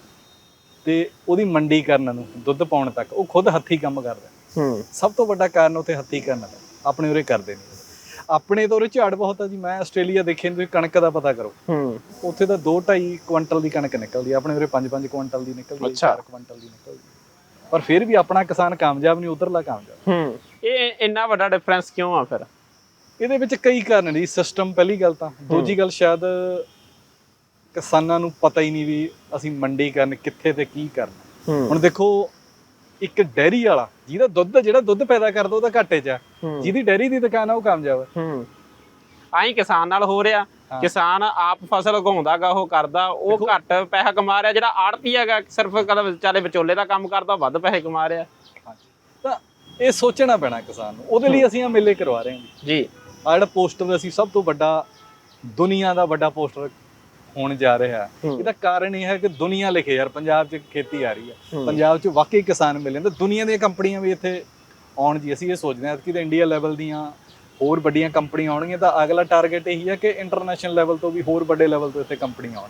Speaker 1: ਤੇ ਉਹਦੀ ਮੰਡੀ ਕਰਨ ਨੂੰ ਦੁੱਧ ਪਾਉਣ ਤੱਕ ਉਹ ਖੁਦ ਹੱਥੀ ਕੰਮ ਕਰਦਾ।
Speaker 2: ਹੂੰ।
Speaker 1: ਸਭ ਤੋਂ ਵੱਡਾ ਕਾਰਨ ਉੱਥੇ ਹੱਥੀ ਕਰਨ ਦਾ ਆਪਣੇ ਉਰੇ ਕਰਦੇ ਨੇ ਆਪਣੇ ਤਾਂ ਉਰੇ ਝਾੜ ਬਹੁਤ ਆ ਜੀ ਮੈਂ ਆਸਟ੍ਰੇਲੀਆ ਦੇਖੇ ਨੇ ਤੁਸੀਂ ਕਣਕ ਦਾ ਪਤਾ ਕਰੋ।
Speaker 2: ਹੂੰ।
Speaker 1: ਉੱਥੇ ਤਾਂ 2 2.5 ਕੁਇੰਟਲ ਦੀ ਕਣਕ ਨਿਕਲਦੀ ਆ, ਆਪਣੇ ਉਰੇ 5-5 ਕੁਇੰਟਲ ਦੀ ਨਿਕਲਦੀ ਹੈ,
Speaker 2: ਅੱਛਾ।
Speaker 1: 4 ਕੁਇੰਟਲ ਦੀ ਨਿਕਲਦੀ। ਪਰ ਫਿਰ ਵੀ ਆਪਣਾ ਕਿਸਾਨ ਕਾਮਯਾਬ ਨਹੀਂ ਉਧਰਲਾ ਕਾਮਯਾਬ।
Speaker 2: ਹੂੰ। ਇਹ ਇੰਨਾ ਵੱਡਾ ਡਿਫਰੈਂਸ ਕਿਉਂ ਆ ਫਿਰ?
Speaker 1: ਇਹਦੇ ਵਿੱਚ ਕਈ ਕਾਰਨ ਨੇ ਸਿਸਟਮ ਪਹਿਲੀ ਗੱਲ ਤਾਂ ਦੂਜੀ ਗੱਲ ਸ਼ਾਇਦ ਕਿਸਾਨਾਂ ਨੂੰ ਪਤਾ ਹੀ ਨਹੀਂ ਵੀ ਅਸੀਂ ਮੰਡੀ ਕਰਨ ਕਿੱਥੇ ਤੇ ਕੀ ਕਰਨਾ। ਹੁਣ ਦੇਖੋ ਇੱਕ ਡੈਰੀ ਵਾਲਾ ਜਿਹਦਾ ਦੁੱਧ ਜਿਹੜਾ ਦੁੱਧ ਪੈਦਾ ਕਰਦਾ ਉਹਦਾ ਘਾਟੇ 'ਚ ਆ ਜਿਹਦੀ ਡੈਰੀ ਦੀ ਦੁਕਾਨ ਆ ਉਹ ਕਾਮਯਾਬ
Speaker 2: ਹੂੰ। ਆਈ ਕਿਸਾਨ ਨਾਲ ਹੋ ਰਿਹਾ। ਕਿਸਾਨ ਆਪ ਫਸਲ ਉਗਾਉਂਦਾਗਾ ਉਹ ਕਰਦਾ। ਉਹ ਘੱਟ ਪੈਸਾ ਕਮਾ ਰਿਹਾ ਜਿਹੜਾ ਆੜਤੀ ਹੈਗਾ ਸਿਰਫ ਕਦੇ ਵਿਚਾਲੇ ਵਿਚੋਲੇ ਦਾ ਕੰਮ ਕਰਦਾ ਉਹ ਵੱਧ ਪੈਸੇ ਕਮਾ ਰਿਹਾ।
Speaker 1: ਤਾਂ ਇਹ ਸੋਚਣਾ ਪੈਣਾ ਕਿਸਾਨ ਨੂੰ। ਉਹਦੇ ਲਈ ਅਸੀਂ ਆ ਮੇਲੇ ਕਰਵਾ ਰਹੇ ਹਾਂ ਜੀ।
Speaker 2: ਜੀ।
Speaker 1: ਆ ਜਿਹੜਾ ਪੋਸਟਰ ਅਸੀਂ ਸਭ ਤੋਂ ਵੱਡਾ ਦੁਨੀਆ ਦਾ ਵੱਡਾ ਪੋਸਟਰ ਹੋਣ ਜਾ ਰਿਹਾ। ਇਹਦਾ ਕਾਰਨ ਇਹ ਹੈ ਕਿ ਦੁਨੀਆ ਲਿਖੇ ਯਾਰ ਪੰਜਾਬ 'ਚ ਖੇਤੀ ਆ ਰਹੀ ਹੈ। ਪੰਜਾਬ 'ਚ ਵਾਕਈ ਕਿਸਾਨ ਮਿਲੇ ਤਾਂ ਦੁਨੀਆ ਦੀਆਂ ਕੰਪਨੀਆਂ ਵੀ ਇੱਥੇ ਆਉਣ ਜੀ ਅਸੀਂ ਇਹ ਸੋਚਦੇ ਹਾਂ ਕਿ ਇੰਡੀਆ ਲੈਵਲ ਦੀਆਂ ਹੋਰ ਵੱਡੀਆਂ ਕੰਪਨੀਆਂ ਆਉਣਗੀਆਂ ਤਾਂ ਅਗਲਾ ਟਾਰਗੇਟ ਇਹੀ ਹੈ ਕਿ ਇੰਟਰਨੈਸ਼ਨਲ ਲੈਵਲ ਤੋਂ ਵੀ ਹੋਰ ਵੱਡੇ ਲੈਵਲ ਤੋਂ ਇੱਥੇ ਕੰਪਨੀਆਂ ਆਉਣ।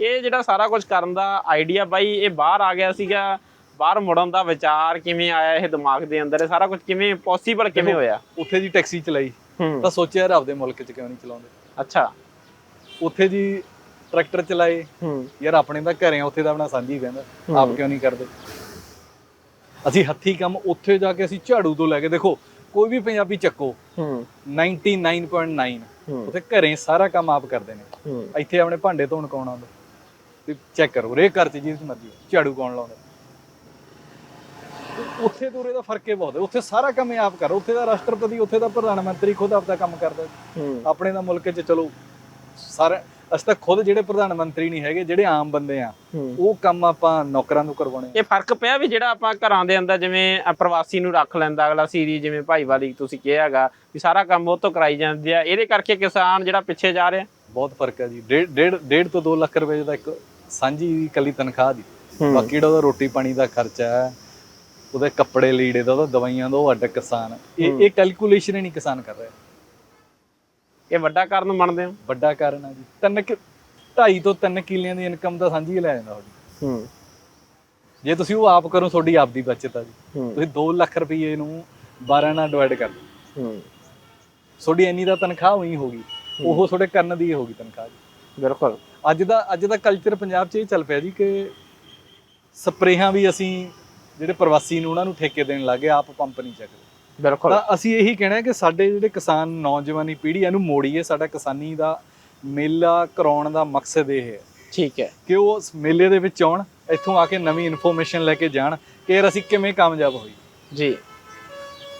Speaker 2: ਇਹ ਜਿਹੜਾ ਸਾਰਾ ਕੁਝ ਕਰਨ ਦਾ ਆਈਡੀਆ ਬਾਈ ਇਹ ਬਾਹਰ ਆ ਗਿਆ ਸੀਗਾ। ਬਾਹਰ ਮੁੜਨ ਦਾ ਵਿਚਾਰ ਕਿਵੇਂ ਆਇਆ ਇਹ ਦਿਮਾਗ ਦੇ ਅੰਦਰ ਇਹ ਸਾਰਾ ਕੁਝ ਕਿਵੇਂ ਪੋਸੀਬਲ ਕਿਵੇਂ ਹੋਇਆ?
Speaker 1: ਉੱਥੇ ਜੀ ਟੈਕਸੀ ਚਲਾਈ। ਤਾਂ ਸੋਚਿਆ ਯਾਰ ਆਪਦੇ ਮੁਲਕ 'ਚ ਕਿਉਂ ਨਹੀਂ ਚਲਾਉਂਦੇ?
Speaker 2: ਅੱਛਾ।
Speaker 1: ਉੱਥੇ ਜੀ ਟਰੈਕਟਰ ਚਲਾਏ।
Speaker 2: ਹੂੰ।
Speaker 1: ਯਾਰ ਆਪਣੇ ਤਾਂ ਘਰੇ ਉੱਥੇ ਤਾਂ ਆਪਣਾ ਸਾਂਝੀ ਬਹਿੰਦਾ ਆਪ ਕਿਉਂ ਨਹੀਂ ਕਰਦੇ? ਅਸੀਂ ਹੱਥੀ ਕੰਮ ਉੱਥੇ ਜਾ ਕੇ ਅਸੀਂ ਝਾੜੂ ਤੋਂ ਲੈ ਕੇ ਦੇਖੋ ਕੋਈ ਵੀ ਪੰਜਾਬੀ ਚੱਕੋ
Speaker 2: ਹੂੰ।
Speaker 1: 99.9
Speaker 2: ਹੂੰ।
Speaker 1: ਉੱਥੇ ਘਰੇ ਸਾਰਾ ਕੰਮ ਆਪ ਕਰਦੇ ਨੇ। ਇੱਥੇ ਆਪਣੇ ਭਾਂਡੇ ਧੋਣ ਕੌਣ ਆਉਂਦਾ? ਤੇ ਚੈੱਕ ਕਰੋ ਰੇ ਘਰ ਚ ਜਿਹਦੇ ਮਰਜ਼ੀ ਝਾੜੂ ਕੌਣ ਲਾਉਂਦਾ? ਉੱਥੇ ਉਰੇ ਦਾ ਫ਼ਰਕ ਹੀ ਬਹੁਤ ਹੈ ਉੱਥੇ ਸਾਰਾ ਕੰਮ ਆਪ ਕਰੋ ਉੱਥੇ ਦਾ ਰਾਸ਼ਟਰਪਤੀ ਉੱਥੇ ਦਾ ਪ੍ਰਧਾਨ ਮੰਤਰੀ ਖੁਦ ਆਪਦਾ ਕੰਮ ਕਰਦਾ। ਆਪਣੇ ਦਾ ਮੁਲਕ 'ਚ ਚਲੋ ਸਾਰੇ ਅਸੀਂ ਤਾਂ ਖੁਦ ਜਿਹੜੇ ਪ੍ਰਧਾਨ ਮੰਤਰੀ ਨਹੀਂ ਹੈਗੇ ਜਿਹੜੇ ਆਮ ਬੰਦੇ ਆ ਉਹ ਕੰਮ ਆਪਾਂ ਨੌਕਰਾਂ ਨੂੰ ਕਰਵਾਉਣੇ ਆ।
Speaker 2: ਇਹ ਫ਼ਰਕ ਪਿਆ ਵੀ ਜਿਹੜਾ ਆਪਾਂ ਘਰਾਂ ਦੇ ਅੰਦਰ ਜਿਵੇਂ ਅ, ਪ੍ਰਵਾਸੀ ਨੂੰ ਰੱਖ ਲੈਂਦਾ ਅਗਲਾ ਸੀਰੀ ਜਿਵੇਂ ਭਾਈਵਾਲੀ ਤੁਸੀਂ ਕਿਹਾਗਾ ਵੀ ਸਾਰਾ ਕੰਮ ਉਹ ਤੋਂ ਕਰਾਈ ਜਾਂਦੇ ਆ ਇਹਦੇ ਕਰਕੇ ਕਿਸਾਨ ਜਿਹੜਾ ਪਿੱਛੇ ਜਾ ਰਿਹਾ
Speaker 1: ਬਹੁਤ ਫ਼ਰਕ ਹੈ ਜੀ ਡੇਢ ਡੇਢ ਡੇਢ ਤੋਂ 2 ਲੱਖ ਰੁਪਏ ਦਾ ਇੱਕ ਸਾਂਝੀ ਇਕੱਲੀ ਤਨਖਾਹ ਦੀ। ਬਾਕੀ ਜਿਹੜਾ ਉਹਦਾ ਰੋਟੀ ਪਾਣੀ ਦਾ ਖਰਚਾ ਹੈ ਉਹਦੇ ਕੱਪੜੇ ਲੀੜੇ ਦਾ ਉਹਦਾ ਦਵਾਈਆਂ ਦਾ ਉਹ ਅੱਡ ਕਿਸਾਨ ਇਹ। ਇਹ ਕੈਲਕੂਲੇਸ਼ਨ ਹੀ ਨਹੀਂ ਕਿਸਾਨ ਕਰ ਰਿਹਾ
Speaker 2: ਇਹ ਵੱਡਾ ਕਾਰਨ ਮੰਨਦੇ ਹੋ
Speaker 1: ਵੱਡਾ ਕਾਰਨ ਹੈ ਜੀ। ਤਿੰਨ ਕਿ 2.5 ਤੋਂ 3 ਕਿੱਲਿਆਂ ਦੀ ਇਨਕਮ ਤਾਂ ਸਾਂਝੀ ਲੈ ਜਾਂਦਾ ਤੁਹਾਡੀ।
Speaker 2: ਹੂੰ।
Speaker 1: ਜੇ ਤੁਸੀਂ ਉਹ ਆਪ ਕਰੋ ਤੁਹਾਡੀ ਆਪ ਦੀ ਬਚਤ ਆ ਜੀ। ਤੁਸੀਂ 2 ਲੱਖ ਰੁਪਏ ਨੂੰ 12 ਨਾਲ ਡਿਵਾਈਡ ਕਰ ਦਿਓ
Speaker 2: ਹੂੰ।
Speaker 1: ਤੁਹਾਡੀ ਇੰਨੀ ਦਾ ਤਨਖਾਹ ਹੋਈ ਹੋਗੀ ਉਹ ਤੁਹਾਡੇ ਕਰਨ ਦੀ ਹੋਗੀ ਤਨਖਾਹ ਜੀ।
Speaker 2: ਬਿਲਕੁਲ।
Speaker 1: ਅੱਜ ਦਾ ਅੱਜ ਦਾ ਕਲਚਰ ਪੰਜਾਬ 'ਚ ਇਹ ਚੱਲ ਪਿਆ ਜੀ ਕਿ ਸਪਰੇਹਾਂ ਵੀ ਅਸੀਂ ਜਿਹੜੇ ਪ੍ਰਵਾਸੀ ਨੂੰ ਉਹਨਾਂ ਨੂੰ ਠੇਕੇ ਦੇਣ ਲੱਗੇ ਆਪ ਪੰਪ ਨਹੀਂ ਚੱਕਦੇ।
Speaker 2: ਬਿਲਕੁਲ।
Speaker 1: ਤਾਂ ਅਸੀਂ ਇਹੀ ਕਹਿਣਾ ਕਿ ਸਾਡੇ ਜਿਹੜੇ ਕਿਸਾਨ ਨੌਜਵਾਨੀ ਪੀੜ੍ਹੀ ਇਹਨੂੰ ਮੋੜੀਏ ਸਾਡਾ ਕਿਸਾਨੀ ਦਾ ਮੇਲਾ ਕਰਾਉਣ ਦਾ ਮਕਸਦ ਇਹ ਹੈ।
Speaker 2: ਠੀਕ ਹੈ।
Speaker 1: ਕਿ ਉਹ ਉਸ ਮੇਲੇ ਦੇ ਵਿੱਚ ਆਉਣ ਇੱਥੋਂ ਆ ਕੇ ਨਵੀਂ ਇਨਫੋਰਮੇਸ਼ਨ ਲੈ ਕੇ ਜਾਣ ਕਿ ਯਾਰ ਅਸੀਂ ਕਿਵੇਂ ਕਾਮਯਾਬ ਹੋਈ
Speaker 2: ਜੀ।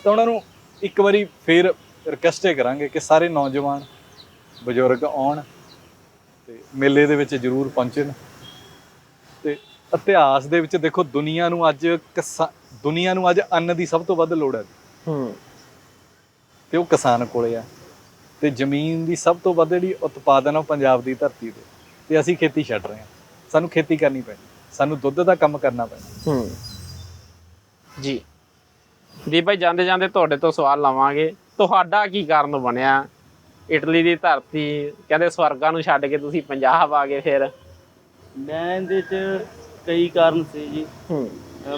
Speaker 1: ਤਾਂ ਉਹਨਾਂ ਨੂੰ ਇੱਕ ਵਾਰੀ ਫੇਰ ਰਿਕਵੈਸਟ ਕਰਾਂਗੇ ਕਿ ਸਾਰੇ ਨੌਜਵਾਨ ਬਜ਼ੁਰਗ ਆਉਣ ਤੇ ਮੇਲੇ ਦੇ ਵਿੱਚ ਜ਼ਰੂਰ ਪਹੁੰਚਣ। ਤੇ ਇਤਿਹਾਸ ਦੇ ਵਿੱਚ ਦੇਖੋ ਦੁਨੀਆ ਨੂੰ ਅੱਜ ਦੁਨੀਆ ਨੂੰ ਅੱਜ ਅੰਨ ਦੀ ਸਭ ਤੋਂ ਵੱਧ ਲੋੜ ਹੈ।
Speaker 2: ਹੂੰ।
Speaker 1: ਤੇ ਉਹ ਕਿਸਾਨ ਕੋਲੇ ਆ। ਤੇ ਜ਼ਮੀਨ ਦੀ ਸਭ ਤੋਂ ਵੱਧ ਜਿਹੜੀ ਉਤਪਾਦਨ ਆ ਉਹ ਪੰਜਾਬ ਦੀ ਧਰਤੀ ਤੇ। ਤੇ ਅਸੀਂ ਖੇਤੀ ਛੱਡ ਰਹੇ ਹਾਂ ਸਾਨੂੰ ਖੇਤੀ ਕਰਨੀ ਪੈਣੀ। ਸਾਨੂੰ ਦੁੱਧ ਦਾ ਕੰਮ ਕਰਨਾ ਪੈਣਾ।
Speaker 2: ਹੂੰ। ਜੀ। ਦੀਪ ਭਾਈ ਜਾਂਦੇ ਜਾਂਦੇ ਤੁਹਾਡੇ ਤੋਂ ਸਵਾਲ ਲਵਾਂਗੇ। ਤੁਹਾਡਾ ਕੀ ਕਾਰਨ ਬਣਿਆ? ਇਟਲੀ ਦੀ ਧਰਤੀ ਕਹਿੰਦੇ ਸਵਰਗਾਂ ਨੂੰ ਛੱਡ ਕੇ ਤੁਸੀਂ ਪੰਜਾਬ ਆ ਗਏ ਫਿਰ।
Speaker 4: ਮੈਂ ਇਹਦੇ 'ਚ ਕਈ ਕਾਰਨ ਸੀ ਜੀ।
Speaker 2: ਹੂੰ।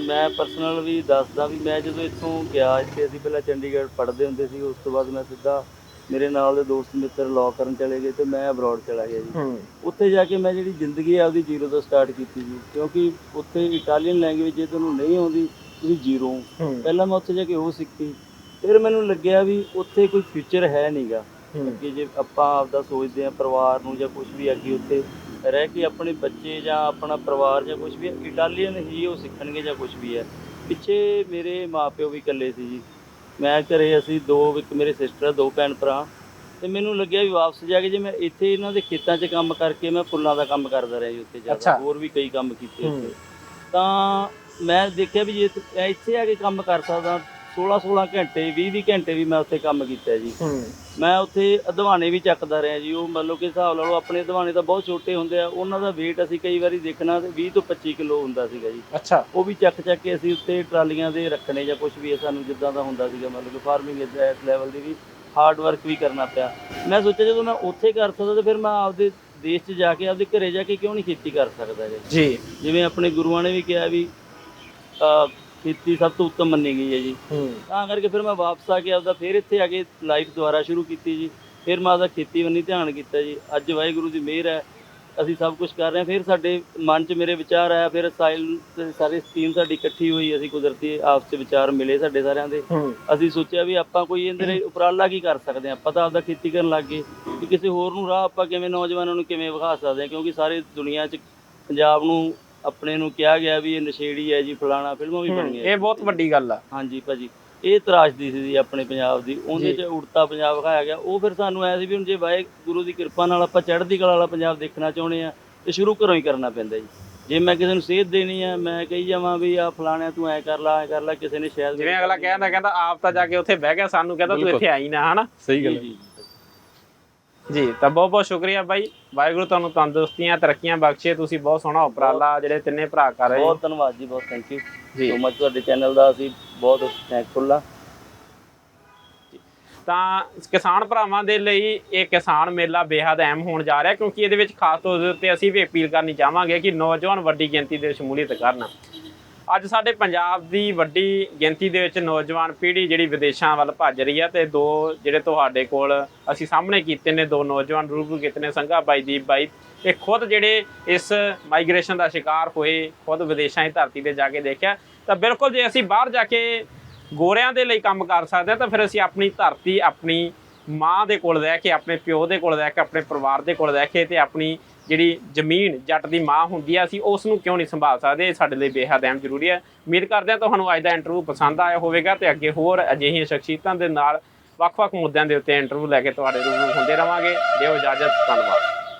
Speaker 4: ਮੈਂ ਪਰਸਨਲ ਵੀ ਦੱਸਦਾ ਵੀ ਮੈਂ ਜਦੋਂ ਇੱਥੋਂ ਗਿਆ ਇੱਥੇ ਅਸੀਂ ਪਹਿਲਾਂ ਚੰਡੀਗੜ੍ਹ ਪੜ੍ਹਦੇ ਹੁੰਦੇ ਸੀ ਉਸ ਤੋਂ ਬਾਅਦ ਮੈਂ ਸਿੱਧਾ ਮੇਰੇ ਨਾਲ ਦੇ ਦੋਸਤ ਮਿੱਤਰ ਲਾਅ ਕਰਨ ਚਲੇ ਗਏ ਤੇ ਮੈਂ ਅਬਰੋਡ ਚਲਾ ਗਿਆ ਜੀ। ਉੱਥੇ ਜਾ ਕੇ ਮੈਂ ਜਿਹੜੀ ਜ਼ਿੰਦਗੀ ਹੈ ਆਪਦੀ ਜ਼ੀਰੋ ਤੋਂ ਸਟਾਰਟ ਕੀਤੀ ਜੀ ਕਿਉਂਕਿ ਉੱਥੇ ਇਟਾਲੀਅਨ ਲੈਂਗੁਏਜ ਜੇ ਤੁਹਾਨੂੰ ਨਹੀਂ ਆਉਂਦੀ ਤੁਸੀਂ ਜ਼ੀਰੋ ਪਹਿਲਾਂ ਮੈਂ ਉੱਥੇ ਜਾ ਕੇ ਉਹ ਸਿੱਖੀ ਫਿਰ ਮੈਨੂੰ ਲੱਗਿਆ ਵੀ ਉੱਥੇ ਕੋਈ ਫਿਊਚਰ ਹੈ ਨਹੀਂਗਾ ਕਿ ਜੇ ਆਪਾਂ ਆਪਦਾ ਸੋਚਦੇ ਆ ਪਰਿਵਾਰ ਨੂੰ ਜਾਂ ਕੁਝ ਵੀ ਅੱਗੇ ਉੱਥੇ ਰਹਿ ਕੇ ਆਪਣੇ ਬੱਚੇ ਜਾਂ ਆਪਣਾ ਪਰਿਵਾਰ ਜਾਂ ਕੁਝ ਵੀ ਇਟਾਲੀਅਨ ਹੀ ਉਹ ਸਿੱਖਣਗੇ ਜਾਂ ਕੁਝ ਵੀ ਹੈ। ਪਿੱਛੇ ਮੇਰੇ ਮਾਪਿਓ ਵੀ ਇਕੱਲੇ ਸੀ ਜੀ। ਮੈਂ ਘਰੇ ਅਸੀਂ ਦੋ ਇੱਕ ਮੇਰੇ ਸਿਸਟਰ ਦੋ ਭੈਣ ਭਰਾ। ਤੇ ਮੈਨੂੰ ਲੱਗਿਆ ਵੀ ਵਾਪਸ ਜਾ ਕੇ ਜੇ ਮੈਂ ਇੱਥੇ ਇਹਨਾਂ ਦੇ ਖੇਤਾਂ 'ਚ ਕੰਮ ਕਰਕੇ ਮੈਂ ਫੁੱਲਾਂ ਦਾ ਕੰਮ ਕਰਦਾ ਰਿਹਾ ਜੀ ਉੱਥੇ
Speaker 2: ਅੱਛਾ।
Speaker 4: ਜ਼ਿਆਦਾ ਹੋਰ ਵੀ ਕਈ ਕੰਮ ਕੀਤੇ
Speaker 2: ਹੂੰ।
Speaker 4: ਉੱਥੇ ਤਾਂ ਮੈਂ ਦੇਖਿਆ ਵੀ ਜੇ ਇੱਥੇ- ਇੱਥੇ ਆ ਕੇ ਕੰਮ ਕਰ ਸਕਦਾ 16 16 ਘੰਟੇ 20 20 ਘੰਟੇ ਵੀ ਮੈਂ ਉੱਥੇ ਕੰਮ ਕੀਤਾ ਜੀ। ਮੈਂ ਉੱਥੇ ਅਧਵਾਨੇ ਵੀ ਚੱਕਦਾ ਰਿਹਾ ਜੀ। ਉਹ ਮੰਨ ਲਓ ਕਿ ਹਿਸਾਬ ਲਾ ਲਓ ਆਪਣੇ ਅਧਵਾਨੇ ਤਾਂ ਬਹੁਤ ਛੋਟੇ ਹੁੰਦੇ ਆ। ਉਹਨਾਂ ਦਾ weight ਅਸੀਂ ਕਈ ਵਾਰੀ ਦੇਖਣਾ ਤੇ 20 ਤੋਂ 25 ਕਿਲੋ ਹੁੰਦਾ ਸੀਗਾ ਜੀ।
Speaker 2: ਅੱਛਾ।
Speaker 4: ਉਹ ਵੀ ਚੱਕ ਚੱਕ ਕੇ ਅਸੀਂ ਉੱਤੇ ਟਰਾਲੀਆਂ ਦੇ ਰੱਖਣੇ ਜਾਂ ਕੁਝ ਵੀ ਸਾਨੂੰ ਜਿੱਦਾਂ ਦਾ ਹੁੰਦਾ ਸੀਗਾ ਮਤਲਬ ਕਿ ਫਾਰਮਿੰਗ ਇਸ ਲੈਵਲ ਦੀ ਵੀ ਹਾਰਡ ਵਰਕ ਵੀ ਕਰਨਾ ਪਿਆ। ਮੈਂ ਸੋਚਿਆ ਜਦੋਂ ਮੈਂ ਉੱਥੇ ਕਰ ਸਕਦਾ ਤੇ ਫਿਰ ਮੈਂ ਆਪਦੇ ਦੇਸ਼ 'ਚ ਜਾ ਕੇ ਆਪਦੇ ਘਰੇ ਜਾ ਕੇ ਕਿਉਂ ਨਹੀਂ ਖੇਤੀ ਕਰ ਸਕਦਾ ਜੀ? ਜਿਵੇਂ ਆਪਣੇ ਗੁਰੂਆਂ ਨੇ ਵੀ ਕਿਹਾ ਵੀ ਖੇਤੀ ਸਭ ਤੋਂ ਉੱਤਮ ਮੰਨੀ ਗਈ ਹੈ ਜੀ। ਤਾਂ ਕਰਕੇ ਫਿਰ ਮੈਂ ਵਾਪਸ ਆ ਕੇ ਆਪਦਾ ਫਿਰ ਇੱਥੇ ਆ ਕੇ ਲਾਈਫ ਦੁਬਾਰਾ ਸ਼ੁਰੂ ਕੀਤੀ ਜੀ। ਫਿਰ ਮੈਂ ਆਪਦਾ ਖੇਤੀ ਵੱਲ ਧਿਆਨ ਕੀਤਾ ਜੀ। ਅੱਜ ਵਾਹਿਗੁਰੂ ਦੀ ਮਿਹਰ ਹੈ। ਅਸੀਂ ਸਭ ਕੁਝ ਕਰ ਰਹੇ ਹਾਂ। ਫਿਰ ਸਾਡੇ ਮਨ 'ਚ ਮੇਰੇ ਵਿਚਾਰ ਆਇਆ। ਫਿਰ ਸਾਇਲ ਸਾਰੇ ਟੀਮ ਸਾਡੀ ਇਕੱਠੀ ਹੋਈ। ਅਸੀਂ ਕੁਦਰਤੀ ਆਪਸ 'ਚ ਵਿਚਾਰ ਮਿਲੇ ਸਾਡੇ ਸਾਰਿਆਂ ਦੇ। ਅਸੀਂ ਸੋਚਿਆ ਵੀ ਆਪਾਂ ਕੋਈ ਇਹਦੇ ਲਈ ਉਪਰਾਲਾ ਕੀ ਕਰ ਸਕਦੇ ਹਾਂ? ਆਪਾਂ ਤਾਂ ਆਪਦਾ ਖੇਤੀ ਕਰਨ ਲੱਗ ਗਏ। ਕਿ ਕਿਸੇ ਹੋਰ ਨੂੰ ਰਾਹ ਆਪਾਂ ਕਿਵੇਂ ਨੌਜਵਾਨਾਂ ਨੂੰ ਕਿਵੇਂ ਵਿਖਾ ਸਕਦੇ ਹਾਂ? ਕਿਉਂਕਿ ਸਾਰੇ ਦੁਨੀਆ 'ਚ ਪੰਜਾਬ ਨੂੰ ਆਪਣੇ ਨੂੰ ਕਿਹਾ ਗਿਆ ਵੀ ਇਹ ਨਸ਼ੇੜੀ ਹੈ ਜੀ ਫਲਾਣਾ ਫਿਲਮਾਂ ਵੀ ਬਣੀਆਂ
Speaker 2: ਇਹ ਬਹੁਤ ਵੱਡੀ ਗੱਲ ਆ।
Speaker 4: ਹਾਂਜੀ ਭਾਜੀ ਇਹ ਤਰਾਸ਼ਦੀ ਸੀ ਜੀ ਆਪਣੇ ਪੰਜਾਬ ਦੀ। ਉਹਦੇ
Speaker 2: ਜੀ।
Speaker 4: ਚ ਉੜਤਾ ਪੰਜਾਬ ਵਿਖਾਇਆ ਗਿਆ। ਉਹ ਫਿਰ ਸਾਨੂੰ ਐ ਸੀ ਵੀ ਹੁਣ ਜੇ ਵਾਹਿਗੁਰੂ ਦੀ ਕਿਰਪਾ ਨਾਲ ਆਪਾਂ ਚੜ੍ਹਦੀ ਕਲਾ ਵਾਲਾ ਪੰਜਾਬ ਦੇਖਣਾ ਚਾਹੁੰਦੇ ਆ ਤੇ ਸ਼ੁਰੂ ਘਰੋਂ ਹੀ ਕਰਨਾ ਪੈਂਦਾ ਜੀ। ਜੇ ਮੈਂ ਕਿਸੇ ਨੂੰ ਸੇਧ ਦੇਣੀ ਆ ਮੈਂ ਕਹੀ ਜਾਵਾਂ ਵੀ ਆ ਫਲਾਣਿਆ ਤੂੰ ਐ ਕਰ ਲਾ ਐ ਕਰ ਲਾ ਕਿਸੇ ਨੇ ਸ਼ਾਇਦ
Speaker 2: ਜਿਵੇਂ ਅਗਲਾ ਕਹਿੰਦਾ ਕਹਿੰਦਾ ਆਪ ਤਾਂ ਜਾ ਕੇ ਉੱਥੇ ਬਹਿ ਗਿਆ ਸਾਨੂੰ ਕਹਿੰਦਾ ਤੂੰ। ਇੱਥੇ ਆਈ ਨਾ ਹਨਾ?
Speaker 1: ਸਹੀ ਗੱਲ
Speaker 4: ਜੀ,
Speaker 1: ਹੈ
Speaker 4: ਜੀ।
Speaker 2: ਤਾਂ ਬਹੁਤ ਬਹੁਤ ਸ਼ੁਕਰੀਆ ਬਾਈ। ਵਾਹਿਗੁਰੂ ਤੁਹਾਨੂੰ ਤੰਦਰੁਸਤੀਆਂ ਤਰੱਕੀਆਂ ਬਖਸ਼ੇ। ਤੁਸੀਂ ਬਹੁਤ ਸੋਹਣਾ ਉਪਰਾਲਾ ਜਿਹੜੇ ਤਿੰਨੇ ਭਰਾ ਕਰ ਰਹੇ
Speaker 4: ਬਹੁਤ ਧੰਨਵਾਦ ਜੀ ਬਹੁਤ ਥੈਂਕ ਯੂ
Speaker 2: ਜੀ।
Speaker 4: ਸੋ ਮਚ ਤੁਹਾਡੇ ਚੈਨਲ ਦਾ ਅਸੀਂ ਬਹੁਤ ਥੈਂਕਫੁਲ ਆ
Speaker 2: ਤਾਂ ਕਿਸਾਨ ਭਰਾਵਾਂ ਦੇ ਲਈ ਇਹ ਕਿਸਾਨ ਮੇਲਾ ਬੇहद ਅਹਿਮ ਹੋਣ ਜਾ ਰਿਹਾ ਕਿਉਂਕਿ ਇਹਦੇ ਵਿੱਚ ਖਾਸ ਤੌਰ ਉੱਤੇ ਅਸੀਂ ਵੀ ਅਪੀਲ ਕਰਨੀ ਚਾਹਾਂਗੇ ਕਿ ਨੌਜਵਾਨ ਵੱਡੀ ਗਿਣਤੀ ਦੇ ਸ਼ਮੂਲੀਅਤ ਕਰਨ। ਅੱਜ ਸਾਡੇ ਪੰਜਾਬ ਦੀ ਵੱਡੀ ਗਿਣਤੀ ਦੇ ਵਿੱਚ ਨੌਜਵਾਨ ਪੀੜ੍ਹੀ ਜਿਹੜੀ ਵਿਦੇਸ਼ਾਂ ਵੱਲ ਭੱਜ ਰਹੀ ਹੈ ਤੇ ਦੋ ਜਿਹੜੇ ਤੁਹਾਡੇ ਕੋਲ ਅਸੀਂ ਸਾਹਮਣੇ ਕੀਤੇ ਨੇ, ਦੋ ਨੌਜਵਾਨ ਰੂਬਰੂ ਕੀਤੇ ਨੇ, ਸੰਘਾ ਬਾਈ, ਦੀਪ ਬਾਈ ਇਹ ਖੁਦ ਜਿਹੜੇ ਇਸ ਮਾਈਗ੍ਰੇਸ਼ਨ ਦਾ ਸ਼ਿਕਾਰ ਹੋਏ, ਖੁਦ ਵਿਦੇਸ਼ਾਂ ਦੀ ਧਰਤੀ ਤੇ ਜਾ ਕੇ ਦੇਖਿਆ, ਤਾਂ ਬਿਲਕੁਲ ਜੇ ਅਸੀਂ ਬਾਹਰ ਜਾ ਕੇ ਗੋਰਿਆਂ ਦੇ ਲਈ ਕੰਮ ਕਰ ਸਕਦੇ ਹਾਂ, ਤਾਂ ਫਿਰ ਅਸੀਂ ਆਪਣੀ ਧਰਤੀ, ਆਪਣੀ ਮਾਂ ਦੇ ਕੋਲ ਰਹਿ ਕੇ, ਆਪਣੇ ਪਿਓ ਦੇ ਕੋਲ ਰਹਿ ਕੇ, ਆਪਣੇ ਪਰਿਵਾਰ ਦੇ ਕੋਲ ਰਹਿ ਕੇ ਤੇ ਆਪਣੀ ਜਿਹੜੀ ਜ਼ਮੀਨ, ਜੱਟ ਦੀ ਮਾਂ ਹੁੰਦੀ ਆ, ਅਸੀਂ ਉਸ ਨੂੰ ਕਿਉਂ ਨਹੀਂ ਸੰਭਾਲ ਸਕਦੇ? ਇਹ ਸਾਡੇ ਲਈ ਬੇਹੱਦ ਅਹਿਮ ਜ਼ਰੂਰੀ ਹੈ ਉਮੀਦ ਕਰਦੇ ਹਾਂ ਤੁਹਾਨੂੰ ਅੱਜ ਦਾ ਇੰਟਰਵਿਊ ਪਸੰਦ ਆਇਆ ਹੋਵੇਗਾ ਤੇ ਅੱਗੇ ਹੋਰ ਅਜਿਹੀਆਂ ਸ਼ਖਸੀਅਤਾਂ ਦੇ ਨਾਲ ਵੱਖ-ਵੱਖ ਮੁੱਦਿਆਂ ਦੇ ਉੱਤੇ ਇੰਟਰਵਿਊ ਲੈ ਕੇ ਤੁਹਾਡੇ ਰੂਬਰੂ ਹੁੰਦੇ ਰਵਾਂਗੇ। ਦਿਓ ਇਜਾਜ਼ਤ, ਧੰਨਵਾਦ।